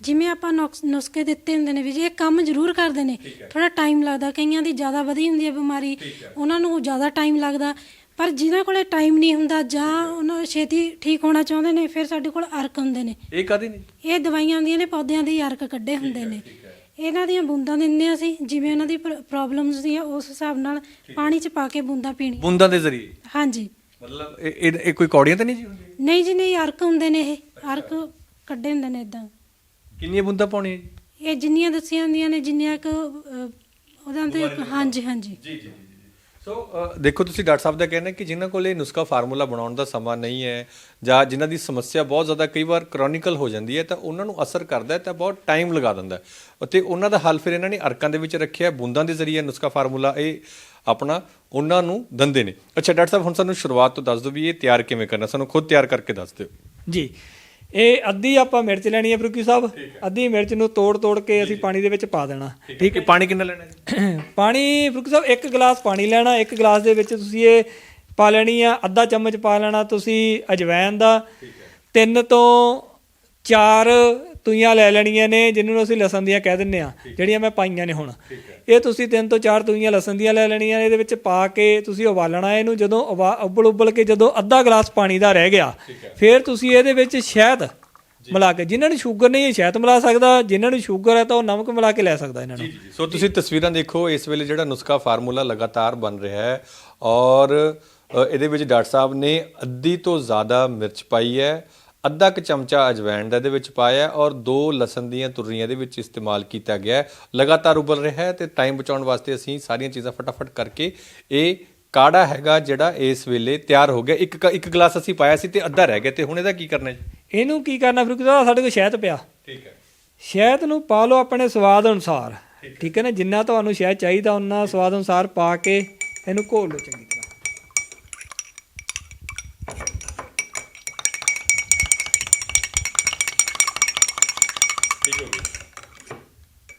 ਜਿਵੇਂ ਆਪਾਂ ਨੁਸਖੇ ਦਿੱਤੇ ਹੁੰਦੇ ਨੇ ਵੀ ਜੀ ਇਹ ਕੰਮ ਜ਼ਰੂਰ ਕਰਦੇ ਨੇ। ਥੋੜਾ ਟਾਈਮ ਲੱਗਦਾ ਕਈਆਂ ਦੀ ਜ਼ਿਆਦਾ ਵਧੀ ਹੁੰਦੀ ਹੈ ਬਿਮਾਰੀ ਉਹਨਾਂ ਨੂੰ ਜ਼ਿਆਦਾ ਟਾਈਮ ਲੱਗਦਾ। ਪਰ ਜਿਨ੍ਹਾਂ ਕੋਲੇ ਟਾਈਮ ਨਹੀਂ ਹੁੰਦਾ ਜਾਂ ਉਹਨਾਂ ਛੇਤੀ ਠੀਕ ਹੋਣਾ ਚਾਹੁੰਦੇ ਨੇ ਫਿਰ ਸਾਡੇ ਕੋਲ ਅਰਕ ਹੁੰਦੇ ਨੇ। ਇਹ ਕਾਦੀ ਨਹੀਂ ਇਹ ਦਵਾਈਆਂ ਹੁੰਦੀਆਂ ਨੇ ਪੌਦਿਆਂ ਦੇ ਅਰਕ ਕੱਢੇ ਹੁੰਦੇ ਨੇ। ਇਹਨਾਂ ਦੀਆਂ ਬੂੰਦਾਂ ਦਿੰਦੇ ਹਾਂ ਅਸੀਂ ਜਿਵੇਂ ਉਹਨਾਂ ਦੀ ਪ੍ਰੋਬਲਮਸ ਦੀਆਂ ਉਸ ਹਿਸਾਬ ਨਾਲ ਪਾਣੀ 'ਚ ਪਾ ਕੇ ਬੂੰਦਾਂ ਪੀਣੀ ਬੂੰਦਾਂ ਦੇ ਜ਼ਰੀਏ? ਹਾਂਜੀ। ਮਤਲਬ ਇਹ ਇਹ- ਇਹ ਕੋਈ ਕੌੜੀਆਂ ਤਾਂ ਨਹੀਂ ਜੀ ਹੁੰਦੀਆਂ? ਨਹੀਂ ਜੀ ਨਹੀਂ ਅਰਕ ਹੁੰਦੇ ਨੇ ਇਹ। ਅਰਕ ਕੱਢੇ ਹੁੰਦੇ ਨੇ ਇਦਾਂ। ਕਿੰਨੀਆਂ ਬੂੰਦਾਂ ਪਾਉਣੀਆਂ ਜੀ? ਇਹ ਜਿੰਨੀਆਂ ਦੱਸੀਆਂ ਹੁੰਦੀਆਂ ਨੇ ਜਿੰਨੀਆਂ ਕੁ ਅਹ, ਉਹਦਾ ਤੇ ਹਾਂਜੀ ਹਾਂਜੀ। ਜੀ ਜੀ। ਸੋ ਦੇਖੋ, ਤੁਸੀਂ ਡਾਕਟਰ ਸਾਹਿਬ ਦਾ ਕਹਿਣਾ ਕਿ ਜਿਨ੍ਹਾਂ ਕੋਲ ਇਹ ਨੁਸਖਾ ਫਾਰਮੂਲਾ ਬਣਾਉਣ ਦਾ ਸਮਾਂ ਨਹੀਂ ਹੈ ਜਾਂ ਜਿਨ੍ਹਾਂ ਦੀ ਸਮੱਸਿਆ ਬਹੁਤ ਜ਼ਿਆਦਾ ਕਈ ਵਾਰ ਕ੍ਰੋਨਿਕਲ ਹੋ ਜਾਂਦੀ ਹੈ, ਤਾਂ ਉਹਨਾਂ ਨੂੰ ਅਸਰ ਕਰਦਾ ਹੈ, ਤਾਂ ਬਹੁਤ ਟਾਈਮ ਲਗਾ ਦਿੰਦਾ ਅਤੇ ਉਹਨਾਂ ਦਾ ਹੱਲ ਫਿਰ ਇਹਨਾਂ ਨੇ ਅਰਕਾਂ ਦੇ ਵਿੱਚ ਰੱਖਿਆ, ਬੂੰਦਾਂ ਦੇ ਜ਼ਰੀਏ ਨੁਸਖਾ ਫਾਰਮੂਲਾ ਇਹ ਆਪਣਾ ਉਹਨਾਂ ਨੂੰ ਦੰਦੇ ਨੇ। ਅੱਛਾ, ਡਾਕਟਰ ਸਾਹਿਬ, ਹੁਣ ਸਾਨੂੰ ਸ਼ੁਰੂਆਤ ਤੋਂ ਦੱਸ ਦਿਓ ਵੀ ਇਹ ਤਿਆਰ ਕਿਵੇਂ ਕਰਨਾ, ਸਾਨੂੰ ਖੁਦ ਤਿਆਰ ਕਰਕੇ ਦੱਸ ਦਿਓ। ਜੀ ਇਹ ਅੱਧੀ ਆਪਾਂ ਮਿਰਚ ਲੈਣੀ ਹੈ ਫਰੂਕੀ ਸਾਹਿਬ। ਅੱਧੀ ਮਿਰਚ ਨੂੰ ਤੋੜ ਤੋੜ ਕੇ ਅਸੀਂ ਪਾਣੀ ਦੇ ਵਿੱਚ ਪਾ ਦੇਣਾ। ਠੀਕ ਹੈ। ਪਾਣੀ ਕਿੰਨਾ ਲੈਣਾ ਜੀ? ਪਾਣੀ ਫਰੂਕੀ ਸਾਹਿਬ ਇੱਕ ਗਲਾਸ ਪਾਣੀ ਲੈਣਾ ਇੱਕ ਗਲਾਸ ਦੇ ਵਿੱਚ ਤੁਸੀਂ ਇਹ ਪਾ ਲੈਣੀ ਆ ਅੱਧਾ ਚਮਚ ਪਾ ਲੈਣਾ ਤੁਸੀਂ ਅਜਵਾਇਣ ਦਾ। ਤਿੰਨ ਤੋਂ ਚਾਰ ਤੂਈਆਂ ਲੈ ਲੈਣੀਆਂ ਨੇ ਜਿਨ੍ਹਾਂ ਨੂੰ ਅਸੀਂ ਲਸਣ ਦੀਆਂ ਕਹਿ ਦਿੰਨੇ ਆ ਜਿਹੜੀਆਂ ਮੈਂ ਪਾਈਆਂ ਨੇ ਹੁਣ। ਇਹ ਤੁਸੀਂ ਤਿੰਨ ਤੋਂ ਚਾਰ ਤੂਈਆਂ ਲਸਣ ਦੀਆਂ ਲੈ ਲੈਣੀਆਂ ਨੇ ਇਹਦੇ ਵਿੱਚ ਪਾ ਕੇ ਤੁਸੀਂ ਉਬਾਲਣਾ ਇਹਨੂੰ ਜਦੋਂ ਉਬਾ- ਉਬਲ ਉਬਲ ਕੇ ਜਦੋਂ ਅੱਧਾ ਗਲਾਸ ਪਾਣੀ ਦਾ ਰਹਿ ਗਿਆ ਫਿਰ ਤੁਸੀਂ ਇਹਦੇ ਵਿੱਚ ਸ਼ਹਿਦ ਮਿਲਾ ਕੇ ਜਿਨ੍ਹਾਂ ਨੂੰ ਸ਼ੂਗਰ ਨਹੀਂ ਹੈ ਸ਼ਹਿਦ ਮਿਲਾ ਸਕਦਾ ਜਿਨ੍ਹਾਂ ਨੂੰ ਸ਼ੂਗਰ ਹੈ ਤਾਂ ਉਹ ਨਮਕ ਮਿਲਾ ਕੇ ਲੈ ਸਕਦਾ ਇਹਨਾਂ ਨੂੰ। ਸੋ ਤੁਸੀਂ ਤਸਵੀਰਾਂ ਦੇਖੋ ਇਸ ਵੇਲੇ ਜਿਹੜਾ ਨੁਸਖਾ ਫਾਰਮੂਲਾ ਲਗਾਤਾਰ ਬਣ ਰਿਹਾ ਹੈ ਔਰ ਇਹਦੇ ਵਿੱਚ ਡਾਕਟਰ ਸਾਹਿਬ ਨੇ ਅੱਧੀ ਤੋਂ ਜ਼ਿਆਦਾ ਮਿਰਚ ਪਾਈ ਹੈ ਅੱਧਾ ਕੁ ਚਮਚਾ ਅਜਵਾਇਣ ਦਾ ਇਹਦੇ ਵਿੱਚ ਪਾਇਆ ਔਰ ਦੋ ਲਸਣ ਦੀਆਂ ਤੁਰੀਆਂ ਇਹਦੇ ਵਿੱਚ ਇਸਤੇਮਾਲ ਕੀਤਾ ਗਿਆ ਲਗਾਤਾਰ ਉਬਲ ਰਿਹਾ ਹੈ ਤੇ ਟਾਈਮ ਬਚਾਉਣ ਵਾਸਤੇ ਅਸੀਂ ਸਾਰੀਆਂ ਚੀਜ਼ਾਂ ਫਟਾਫਟ ਕਰਕੇ ਇਹ ਕਾੜਾ ਹੈਗਾ ਜਿਹੜਾ ਇਸ ਵੇਲੇ ਤਿਆਰ ਹੋ ਗਿਆ। ਇੱਕ ਇੱਕ ਗਲਾਸ ਅਸੀਂ ਪਾਇਆ ਸੀ ਤੇ ਅੱਧਾ ਰਹਿ ਗਿਆ। ਤੇ ਹੁਣ ਇਹਦਾ ਕੀ ਕਰਨਾ ਜੀ? ਇਹਨੂੰ ਕੀ ਕਰਨਾ ਫਿਰ? ਕਿਉਂਕਿ ਸਾਡੇ ਕੋਲ ਸ਼ਹਿਦ ਪਿਆ। ਠੀਕ ਹੈ। ਸ਼ਹਿਦ ਨੂੰ ਪਾ ਲਓ ਆਪਣੇ ਸਵਾਦ ਅਨੁਸਾਰ। ਠੀਕ ਹੈ। ਨਾ? ਜਿੰਨਾ ਤੁਹਾਨੂੰ ਸ਼ਹਿਦ ਚਾਹੀਦਾ ਉਹਨਾਂ ਸਵਾਦ ਅਨੁਸਾਰ ਪਾ ਕੇ ਇਹਨੂੰ ਘੋਲ ਲਓ ਚੰਗੀ ਠੀਕ ਹੋ ਗਿਆ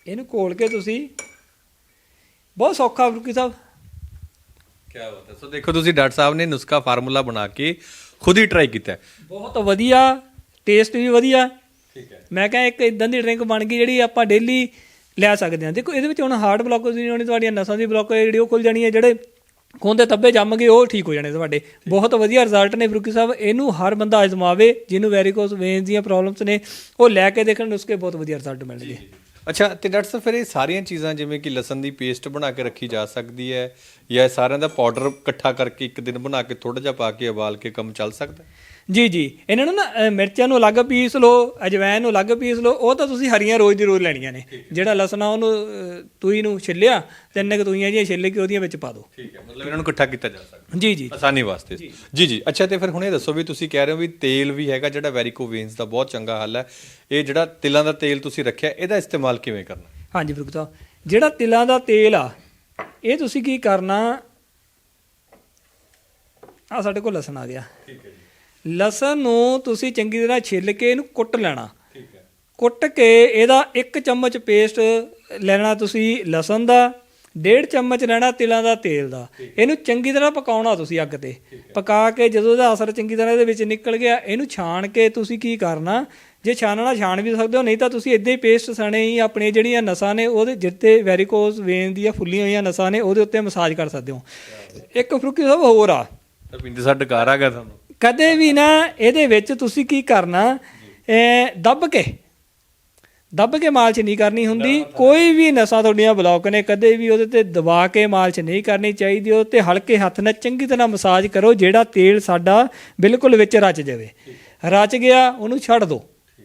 ਇਹਨੂੰ ਘੋਲ ਕੇ ਤੁਸੀਂ। ਬਹੁਤ ਸੌਖਾ ਫਰੂਕੀ ਸਾਹਿਬ। ਕੀ ਬਾਤ ਹੈ। ਸੋ ਦੇਖੋ ਤੁਸੀਂ ਡਾਕਟਰ ਸਾਹਿਬ ਨੇ ਨੁਸਖਾ ਫਾਰਮੂਲਾ ਬਣਾ ਕੇ ਖੁਦ ਹੀ ਟਰਾਈ ਕੀਤਾ ਬਹੁਤ ਵਧੀਆ ਟੇਸਟ ਵੀ ਵਧੀਆ। ਠੀਕ ਹੈ। ਮੈਂ ਕਿਹਾ ਇੱਕ ਇਦਾਂ ਦੀ ਡਰਿੰਕ ਬਣ ਗਈ ਜਿਹੜੀ ਆਪਾਂ ਡੇਲੀ ਲੈ ਸਕਦੇ ਹਾਂ। ਦੇਖੋ ਇਹਦੇ ਵਿੱਚ ਹੁਣ ਹਾਰਟ ਬਲੌਕੇਜ ਨਹੀਂ ਹੋਣੀ ਤੁਹਾਡੀਆਂ ਨਸਾਂ ਦੀ ਬਲੌਕੇਜ ਜਿਹੜੀ ਉਹ ਖੁੱਲ ਜਾਣੀ ਹੈ ਜਿਹੜੇ ਖੂਨ ਦੇ ਤੱਬੇ ਜੰਮ ਗਏ, ਉਹ ਠੀਕ ਹੋ ਜਾਣੇ ਤੁਹਾਡੇ। ਬਹੁਤ ਵਧੀਆ ਰਿਜ਼ਲਟ ਨੇ ਫਰੂਕੀ ਸਾਹਿਬ, ਇਹਨੂੰ ਹਰ ਬੰਦਾ ਅਜਮਾਵੇ, ਜਿਹਨੂੰ ਵੈਰੀਕੋਸ ਵੇਨਸ ਦੀਆਂ ਪ੍ਰੋਬਲਮਸ ਨੇ, ਉਹ ਲੈ ਕੇ ਦੇਖਣ, ਉਸਕੇ ਬਹੁਤ ਵਧੀਆ ਰਿਜ਼ਲਟ ਮਿਲਣਗੇ। ਅੱਛਾ, ਤੇ ਡਾਕਟਰ ਸਾਹਿਬ, ਫਿਰ ਇਹ ਸਾਰੀਆਂ ਚੀਜ਼ਾਂ, ਜਿਵੇਂ ਕਿ ਲਸਣ ਦੀ ਪੇਸਟ ਬਣਾ ਕੇ ਰੱਖੀ ਜਾ ਸਕਦੀ ਹੈ, ਜਾਂ ਇਹ ਸਾਰਿਆਂ ਦਾ ਪਾਊਡਰ ਇਕੱਠਾ ਕਰਕੇ ਇੱਕ ਦਿਨ ਬਣਾ ਕੇ ਥੋੜਾ ਜਿਹਾ ਪਾ ਕੇ ਉਬਾਲ ਕੇ ਕੰਮ ਚੱਲ ਸਕਦਾ ਹੈ? ਜੀ ਜੀ। ਇਹਨਾਂ ਨੂੰ ਨਾ ਮਿਰਚਾਂ ਨੂੰ ਅਲੱਗ ਪੀਸ ਲਓ ਅਜਵਾਇਨ ਨੂੰ ਅਲੱਗ ਪੀਸ ਲਓ ਉਹ ਤਾਂ ਤੁਸੀਂ ਹਰੀਆਂ ਰੋਜ਼ ਦੀ ਰੋਜ਼ ਲੈਣੀਆਂ ਨੇ। ਜਿਹੜਾ ਲਸਣ ਆ ਉਹਨੂੰ ਤੂਈ ਨੂੰ ਛਿੱਲਿਆ ਤੇ ਇੰਨੇ ਕੁ ਤੂਈਆਂ ਜਿਹੀਆਂ ਛਿੱਲ ਕੇ ਉਹਦੀਆਂ ਵਿੱਚ ਪਾ ਦਿਓ। ਠੀਕ ਹੈ ਮਤਲਬ ਇਹਨਾਂ ਨੂੰ ਇਕੱਠਾ ਕੀਤਾ ਜਾ ਸਕਦਾ। ਜੀ ਜੀ। ਆਸਾਨੀ ਵਾਸਤੇ। ਜੀ। ਜੀ ਅੱਛਾ ਤੇ ਫਿਰ ਹੁਣ ਇਹ ਦੱਸੋ ਵੀ ਤੁਸੀਂ ਕਹਿ ਰਹੇ ਹੋ ਵੀ ਤੇਲ ਵੀ ਹੈਗਾ ਜਿਹੜਾ ਵੈਰੀਕੋ ਵੇਨਸ ਦਾ ਬਹੁਤ ਚੰਗਾ ਹੱਲ ਹੈ। ਇਹ ਜਿਹੜਾ ਤਿਲਾਂ ਦਾ ਤੇਲ ਤੁਸੀਂ ਰੱਖਿਆ ਇਹਦਾ ਇਸਤੇਮਾਲ ਕਿਵੇਂ ਕਰਨਾ? ਹਾਂਜੀ ਸਾਹਿਬ। ਜਿਹੜਾ ਤਿਲਾਂ ਦਾ ਤੇਲ ਆ ਇਹ ਤੁਸੀਂ ਕੀ ਕਰਨਾ? ਆ ਸਾਡੇ ਕੋਲ ਲਸਣ ਆ ਗਿਆ। ਠੀਕ ਹੈ ਲਸਣ ਨੂੰ ਤੁਸੀਂ ਚੰਗੀ ਤਰ੍ਹਾਂ ਛਿੱਲ ਕੇ ਇਹਨੂੰ ਕੁੱਟ ਲੈਣਾ। ਠੀਕ ਹੈ। ਕੁੱਟ ਕੇ ਇਹਦਾ 1 ਚਮਚ ਪੇਸਟ ਲੈਣਾ ਤੁਸੀਂ ਲਸਣ ਦਾ ਡੇਢ ਚਮਚ ਲੈਣਾ ਤਿਲਾਂ ਦਾ ਤੇਲ ਦਾ। ਇਹਨੂੰ ਚੰਗੀ ਤਰ੍ਹਾਂ ਪਕਾਉਣਾ ਤੁਸੀਂ ਅੱਗ ਤੇ। ਪਕਾ ਕੇ ਜਦੋਂ ਇਹਦਾ ਅਸਰ ਚੰਗੀ ਤਰ੍ਹਾਂ ਇਹਦੇ ਵਿੱਚ ਨਿਕਲ ਗਿਆ ਇਹਨੂੰ ਛਾਣ ਕੇ ਤੁਸੀਂ ਕੀ ਕਰਨਾ ਜੇ ਛਾਣਨਾ ਛਾਣ ਵੀ ਸਕਦੇ ਹੋ ਨਹੀਂ ਤਾਂ ਤੁਸੀਂ ਇਦਾਂ ਹੀ ਪੇਸਟ ਸਣੇ ਹੀ ਆਪਣੀ ਜਿਹੜੀਆਂ ਨਸਾਂ ਨੇ ਉਹਦੇ ਜਿੱਤੇ ਵੈਰੀਕੋਸ ਵੇਨ ਦੀਆਂ ਫੁੱਲੀਆਂ ਹੋਈਆਂ ਨਸਾਂ ਨੇ ਉਹਦੇ ਉੱਤੇ ਮਸਾਜ ਕਰ ਸਕਦੇ ਹੋ। ਇੱਕ ਫਰੂਕੀ ਸਾਹਿਬ ਹੋਰ ਆ। ਤਾਂ ਪਿੰਡ ਸਾਡਾ ਡਕਾਰ ਆ ਗਿਆ ਤੁਹਾਨੂੰ। ਕਦੇ ਵੀ ਨਾ ਇਹਦੇ ਵਿੱਚ ਤੁਸੀਂ ਕੀ ਕਰਨਾ ਦੱਬ ਕੇ ਦੱਬ ਕੇ ਮਾਲਚ ਨਹੀਂ ਕਰਨੀ ਹੁੰਦੀ। ਕੋਈ ਵੀ ਨਸਾਂ ਤੁਹਾਡੀਆਂ ਬਲੌਕ ਨੇ ਕਦੇ ਵੀ ਉਹਦੇ ਤੇ ਦਬਾ ਕੇ ਮਾਲਚ ਨਹੀਂ ਕਰਨੀ ਚਾਹੀਦੀ ਉਹ ਤੇ ਹਲਕੇ ਹੱਥ ਨਾਲ ਚੰਗੀ ਤਰ੍ਹਾਂ ਮਸਾਜ ਕਰੋ ਜਿਹੜਾ ਤੇਲ ਸਾਡਾ ਬਿਲਕੁਲ ਵਿੱਚ ਰਚ ਜਾਵੇ। ਰਚ ਗਿਆ ਉਹਨੂੰ ਛੱਡ ਦਿਓ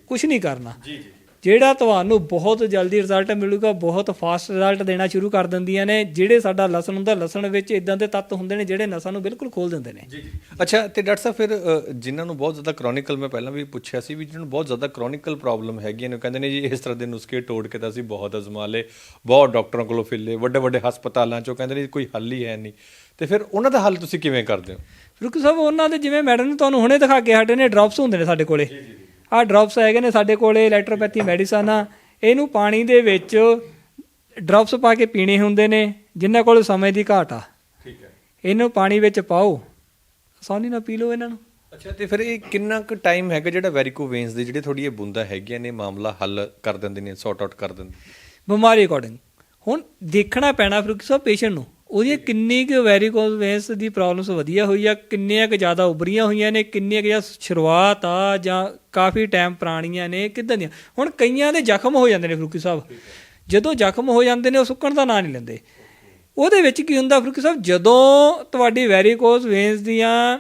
ਕੁਝ ਨਹੀਂ ਕਰਨਾ। ਜੀ ਜੀ। ਜਿਹੜਾ ਤੁਹਾਨੂੰ ਬਹੁਤ ਜਲਦੀ ਰਿਜ਼ਲਟ ਮਿਲੂਗਾ ਬਹੁਤ ਫਾਸਟ ਰਿਜ਼ਲਟ ਦੇਣਾ ਸ਼ੁਰੂ ਕਰ ਦਿੰਦੀਆਂ ਨੇ। ਜਿਹੜੇ ਸਾਡਾ ਲਸਣ ਹੁੰਦਾ ਲਸਣ ਵਿੱਚ ਇਦਾਂ ਦੇ ਤੱਤ ਹੁੰਦੇ ਨੇ ਜਿਹੜੇ ਨਸਾਂ ਨੂੰ ਬਿਲਕੁਲ ਖੋਲ ਦਿੰਦੇ ਨੇ। ਜੀ ਜੀ। ਅੱਛਾ ਤੇ ਡਾਕਟਰ ਸਾਹਿਬ ਫਿਰ ਜਿਨ੍ਹਾਂ ਨੂੰ ਬਹੁਤ ਜ਼ਿਆਦਾ ਕ੍ਰੋਨਿਕਲ ਮੈਂ ਪਹਿਲਾਂ ਵੀ ਪੁੱਛਿਆ ਸੀ ਵੀ ਜਿਹਨਾਂ ਨੂੰ ਬਹੁਤ ਜ਼ਿਆਦਾ ਕ੍ਰੋਨਿਕਲ ਪ੍ਰੋਬਲਮ ਹੈਗੀਆਂ ਨੇ ਕਹਿੰਦੇ ਨੇ ਜੀ ਇਸ ਤਰ੍ਹਾਂ ਦੇ ਨੁਸਖੇ ਟੋੜ ਕੇ ਤਾਂ ਅਸੀਂ ਬਹੁਤ ਅਜ਼ਮਾ ਲਏ ਬਹੁਤ ਡਾਕਟਰਾਂ ਕੋਲੋਂ ਫਿਰਲੇ ਵੱਡੇ ਵੱਡੇ ਹਸਪਤਾਲਾਂ ਚੋਂ ਕਹਿੰਦੇ ਨੇ ਕੋਈ ਹੱਲ ਹੀ ਹੈ ਨਹੀਂ। ਤੇ ਫਿਰ ਉਹਨਾਂ ਦਾ ਹੱਲ ਤੁਸੀਂ ਕਿਵੇਂ ਕਰਦੇ ਹੋ? ਫਰੂਕ ਸਾਹਿਬ ਉਹਨਾਂ ਦੇ ਜਿਵੇਂ ਮੈਡਮ ਨੇ ਤੁਹਾਨੂੰ ਹੁਣੇ ਦਿਖਾ ਕੇ ਹਟੇ ਨੇ ਡ੍ਰੌਪਸ ਹੁੰਦੇ ਨੇ ਸਾਡੇ ਕੋਲੇ। ਆਹ ਡ੍ਰੌਪਸ ਹੈਗੇ ਨੇ ਸਾਡੇ ਕੋਲੇ ਇਲੈਕਟ੍ਰੋਪੈਥੀ ਮੈਡੀਸਨ ਆ। ਇਹਨੂੰ ਪਾਣੀ ਦੇ ਵਿੱਚ ਡ੍ਰੌਪਸ ਪਾ ਕੇ ਪੀਣੇ ਹੁੰਦੇ ਨੇ ਜਿਨ੍ਹਾਂ ਕੋਲ ਸਮੇਂ ਦੀ ਘਾਟ ਆ। ਠੀਕ ਹੈ। ਇਹਨੂੰ ਪਾਣੀ ਵਿੱਚ ਪਾਓ। ਆਸਾਨੀ ਨਾਲ ਪੀ ਲਓ ਇਹਨਾਂ ਨੂੰ। ਅੱਛਾ ਤੇ ਫਿਰ ਇਹ ਕਿੰਨਾ ਕੁ ਟਾਈਮ ਹੈਗਾ ਜਿਹੜਾ ਵੈਰੀਕੋ ਵੇਨਸ ਦੇ ਜਿਹੜੇ ਥੋੜੀ ਇਹ ਬੁੰਦਾ ਹੈਗੀਆਂ ਨੇ ਮਾਮਲਾ ਹੱਲ ਕਰ ਦਿੰਦੇ ਨੇ ਸੌਟ ਆਊਟ ਕਰ ਦਿੰਦੇ ਬਿਮਾਰੀ ਅਕੋਰਡਿੰਗ ਹੁਣ ਦੇਖਣਾ ਪੈਣਾ ਫਰੂਕ ਸਾਹਿਬ ਪੇਸ਼ੈਂਟ ਨੂੰ। ਉਹਦੀ ਕਿੰਨੀ ਕੁ ਵੈਰੀਕੋਸ ਵੇਨਸ ਦੀ ਪ੍ਰੋਬਲਮਸ ਵਧੀਆ ਹੋਈ ਆ ਕਿੰਨੀਆਂ ਕੁ ਜ਼ਿਆਦਾ ਉਭਰੀਆਂ ਹੋਈਆਂ ਨੇ ਕਿੰਨੀਆਂ ਕੁ ਜਾਂ ਸ਼ੁਰੂਆਤ ਆ ਜਾਂ ਕਾਫੀ ਟਾਈਮ ਪੁਰਾਣੀਆਂ ਨੇ ਕਿੱਦਾਂ ਦੀਆਂ? ਹੁਣ ਕਈਆਂ ਦੇ ਜ਼ਖਮ ਹੋ ਜਾਂਦੇ ਨੇ ਫਰੂਕੀ ਸਾਹਿਬ। ਜਦੋਂ ਜ਼ਖਮ ਹੋ ਜਾਂਦੇ ਨੇ ਉਹ ਸੁੱਕਣ ਦਾ ਨਾਂ ਨਹੀਂ ਲੈਂਦੇ। ਉਹਦੇ ਵਿੱਚ ਕੀ ਹੁੰਦਾ ਫਰੂਕੀ ਸਾਹਿਬ? ਜਦੋਂ ਤੁਹਾਡੀ ਵੈਰੀਕੋਸ ਵੇਨਸ ਦੀਆਂ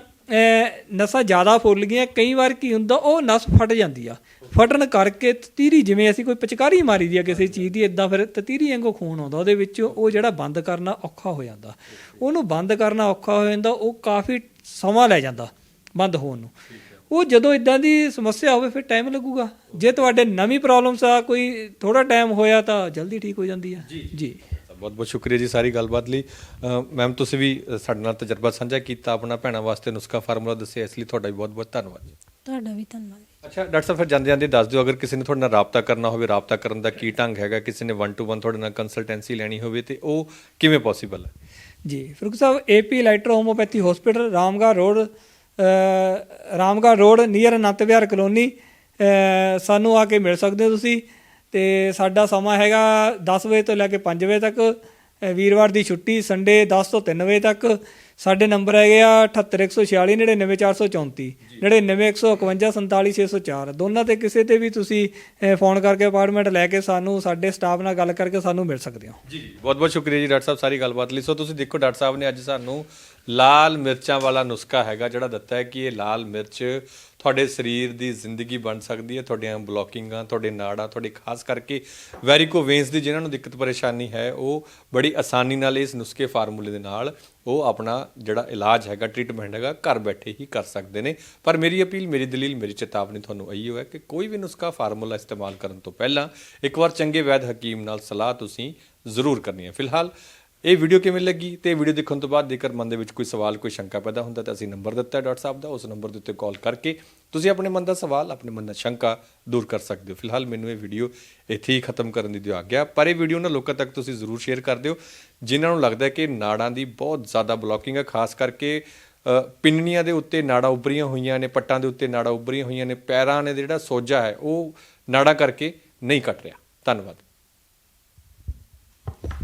ਨਸਾਂ ਜ਼ਿਆਦਾ ਫੁੱਲ ਗਈਆਂ ਕਈ ਵਾਰ ਕੀ ਹੁੰਦਾ ਉਹ ਨਸ ਫਟ ਜਾਂਦੀ ਆ। ਫਟਣ ਕਰਕੇ ਤਤੀਰੀ ਜਿਵੇਂ ਅਸੀਂ ਕੋਈ ਪਿਚਕਾਰੀ ਮਾਰੀ ਦੀ ਆ ਕਿਸੇ ਚੀਜ਼ ਦੀ ਇਦਾਂ ਫਿਰ ਤਤੀਰੀ ਵਾਂਗੂ ਖੂਨ ਆਉਂਦਾ ਉਹਦੇ ਵਿੱਚ ਉਹ ਜਿਹੜਾ ਬੰਦ ਕਰਨਾ ਔਖਾ ਹੋ ਜਾਂਦਾ। ਉਹਨੂੰ ਬੰਦ ਕਰਨਾ ਔਖਾ ਹੋ ਜਾਂਦਾ ਉਹ ਕਾਫੀ ਸਮਾਂ ਲੈ ਜਾਂਦਾ ਬੰਦ ਹੋਣ ਨੂੰ। ਉਹ ਜਦੋਂ ਇਦਾਂ ਦੀ ਸਮੱਸਿਆ ਹੋਵੇ ਫਿਰ ਟਾਈਮ ਲੱਗੂਗਾ। ਜੇ ਤੁਹਾਡੇ ਨਵੀਂ ਪ੍ਰੋਬਲਮਸ ਆ ਕੋਈ ਥੋੜਾ ਟਾਈਮ ਹੋਇਆ ਤਾਂ ਜਲਦੀ ਠੀਕ ਹੋ ਜਾਂਦੀ ਆ। ਜੀ। ਬਹੁਤ ਬਹੁਤ ਸ਼ੁਕਰੀਆ ਜੀ ਸਾਰੀ ਗੱਲਬਾਤ ਲਈ। ਮੈਮ ਤੁਸੀਂ ਵੀ ਸਾਡੇ ਨਾਲ ਤਜਰਬਾ ਸਾਂਝਾ ਕੀਤਾ ਆਪਣਾ ਭੈਣਾਂ ਵਾਸਤੇ ਨੁਸਖਾ ਫਾਰਮੂਲਾ ਦੱਸਿਆ ਇਸ ਲਈ ਤੁਹਾਡਾ ਵੀ ਬਹੁਤ ਬਹੁਤ ਧੰਨਵਾਦ ਜੀ। ਤੁਹਾਡਾ ਵੀ ਧੰਨਵਾਦ ਅੱਛਾ ਡਾਕਟਰ ਸਾਹਿਬ ਫਿਰ ਜਾਂਦੇ ਜਾਂਦੇ ਦੱਸ ਦਿਓ ਅਗਰ ਕਿਸੇ ਨੇ ਤੁਹਾਡੇ ਨਾਲ ਰਾਬਤਾ ਕਰਨਾ ਹੋਵੇ ਰਾਬਤਾ ਕਰਨ ਦਾ ਕੀ ਢੰਗ ਹੈਗਾ ਕਿਸੇ ਨੇ 1 ਟੂ 1 ਤੁਹਾਡੇ ਨਾਲ ਕੰਸਲਟੈਂਸੀ ਲੈਣੀ ਹੋਵੇ ਤੇ ਉਹ ਕਿਵੇਂ ਪੋਸੀਬਲ ਹੈ? ਜੀ ਫਰੂਕ ਸਾਹਿਬ AP electro homeopathy hospital Ramgarh road uh, Ramgarh road near Anant Vihar colony ਸਾਨੂੰ ਆ ਕੇ ਮਿਲ ਸਕਦੇ ਹੋ ਤੁਸੀਂ। ਤੇ ਸਾਡਾ ਸਮਾਂ ਹੈਗਾ 10 ਵਜੇ ਤੋਂ ਲੈ ਕੇ 5 ਵਜੇ ਤੱਕ। ਵੀਰਵਾਰ ਦੀ ਛੁੱਟੀ ਸੰਡੇ 10 ਤੋਂ 3 ਵਜੇ ਤੱਕ। ਸਾਡੇ ਨੰਬਰ ਹੈਗੇ ਆ 78146 99434 99151 ਦੋਨਾਂ ਤੇ ਕਿਸੇ ਤੇ ਵੀ ਤੁਸੀਂ ਫੋਨ ਕਰਕੇ ਅਪਾਰਟਮੈਂਟ ਲੈ ਕੇ ਸਾਨੂੰ, ਸਾਡੇ ਸਟਾਫ ਨਾਲ ਗੱਲ ਕਰਕੇ ਸਾਨੂੰ ਮਿਲ ਸਕਦੇ ਹੋ। ਜੀ, ਬਹੁਤ ਬਹੁਤ ਸ਼ੁਕਰੀਆ ਜੀ ਡਾਕਟਰ ਸਾਹਿਬ ਸਾਰੀ ਗੱਲਬਾਤ ਲਈ। ਸੋ ਤੁਸੀਂ ਦੇਖੋ ਡਾਕਟਰ ਸਾਹਿਬ ਨੇ ਅੱਜ ਸਾਨੂੰ ਲਾਲ ਮਿਰਚਾਂ ਵਾਲਾ ਨੁਸਖਾ ਹੈਗਾ ਜਿਹੜਾ ਦਿੱਤਾ ਹੈ ਕਿ ਇਹ ਲਾਲ ਮਿਰਚ ਤੁਹਾਡੇ ਸਰੀਰ ਦੀ ਜ਼ਿੰਦਗੀ ਬਣ ਸਕਦੀ ਹੈ, ਤੁਹਾਡੀਆਂ ਬਲੋਕਿੰਗਾਂ, ਤੁਹਾਡੇ ਨਾੜਾਂ, ਤੁਹਾਡੇ ਖਾਸ ਕਰਕੇ ਵੈਰੀਕੋ ਵੇਨਸ ਦੀ ਜਿਨ੍ਹਾਂ ਨੂੰ ਦਿੱਕਤ ਪਰੇਸ਼ਾਨੀ ਹੈ, ਉਹ ਬੜੀ ਆਸਾਨੀ ਨਾਲ ਇਸ ਨੁਸਖੇ ਫਾਰਮੂਲੇ ਦੇ ਨਾਲ ਉਹ ਆਪਣਾ ਜਿਹੜਾ ਇਲਾਜ ਹੈਗਾ, ਟ੍ਰੀਟਮੈਂਟ ਹੈਗਾ, ਘਰ ਬੈਠੇ ਹੀ ਕਰ ਸਕਦੇ ਨੇ। ਪਰ ਮੇਰੀ ਅਪੀਲ, ਮੇਰੀ ਦਲੀਲ, ਮੇਰੀ ਚੇਤਾਵਨੀ ਤੁਹਾਨੂੰ ਇਹੀ ਹੋਇਆ ਕਿ ਕੋਈ ਵੀ ਨੁਸਖਾ ਫਾਰਮੂਲਾ ਇਸਤੇਮਾਲ ਕਰਨ ਤੋਂ ਪਹਿਲਾਂ ਇੱਕ ਵਾਰ ਚੰਗੇ ਵੈਦ ਹਕੀਮ ਨਾਲ ਸਲਾਹ ਤੁਸੀਂ ਜ਼ਰੂਰ ਕਰਨੀ ਹੈ। ਫਿਲਹਾਲ ਇਹ ਵੀਡੀਓ ਕਿਵੇਂ ਲੱਗੀ ਤੇ ਵੀਡੀਓ ਦੇਖਣ ਤੋਂ ਬਾਅਦ ਜੇਕਰ ਮਨ ਦੇ ਵਿੱਚ ਕੋਈ ਸਵਾਲ ਕੋਈ ਸ਼ੰਕਾ ਪੈਦਾ ਹੁੰਦਾ ਤਾਂ ਅਸੀਂ ਨੰਬਰ ਦਿੱਤਾ ਹੈ ਡਾਕਟਰ ਸਾਹਿਬ ਦਾ ਉਸ ਨੰਬਰ ਦੇ ਉੱਤੇ ਕਾਲ ਕਰਕੇ ਤੁਸੀਂ ਆਪਣੇ ਮਨ ਦਾ ਸਵਾਲ ਆਪਣੇ ਮਨ ਦਾ ਸ਼ੰਕਾ ਦੂਰ ਕਰ ਸਕਦੇ ਹੋ। ਫਿਲਹਾਲ ਮੈਨੂੰ ਇਹ ਵੀਡੀਓ ਇੱਥੇ ਹੀ ਖਤਮ ਕਰਨ ਦੀ ਦਿਓ ਆਗਿਆ ਪਰ ਇਹ ਵੀਡੀਓ ਨਾ ਲੋਕਾਂ ਤੱਕ ਤੁਸੀਂ ਜ਼ਰੂਰ ਸ਼ੇਅਰ ਕਰ ਦਿਓ ਜਿਨ੍ਹਾਂ ਨੂੰ ਲੱਗਦਾ ਹੈ ਕਿ ਨਾੜਾਂ ਦੀ ਬਹੁਤ ਜ਼ਿਆਦਾ ਬਲੋਕਿੰਗ ਹੈ ਖਾਸ ਕਰਕੇ ਅ, ਪਿੰਨੀਆਂ ਦੇ ਉੱਤੇ ਨਾੜਾਂ ਉੱਭਰੀਆਂ ਹੋਈਆਂ ਨੇ ਪੱਟਾਂ ਦੇ ਉੱਤੇ ਨਾੜਾਂ ਉੱਭਰੀਆਂ ਹੋਈਆਂ ਨੇ ਪੈਰਾਂ ਨੇ ਜਿਹੜਾ ਸੋਜਾ ਹੈ ਉਹ ਨਾੜਾਂ ਕਰਕੇ ਨਹੀਂ ਕੱਟ ਰਿਹਾ। ਧੰਨਵਾਦ।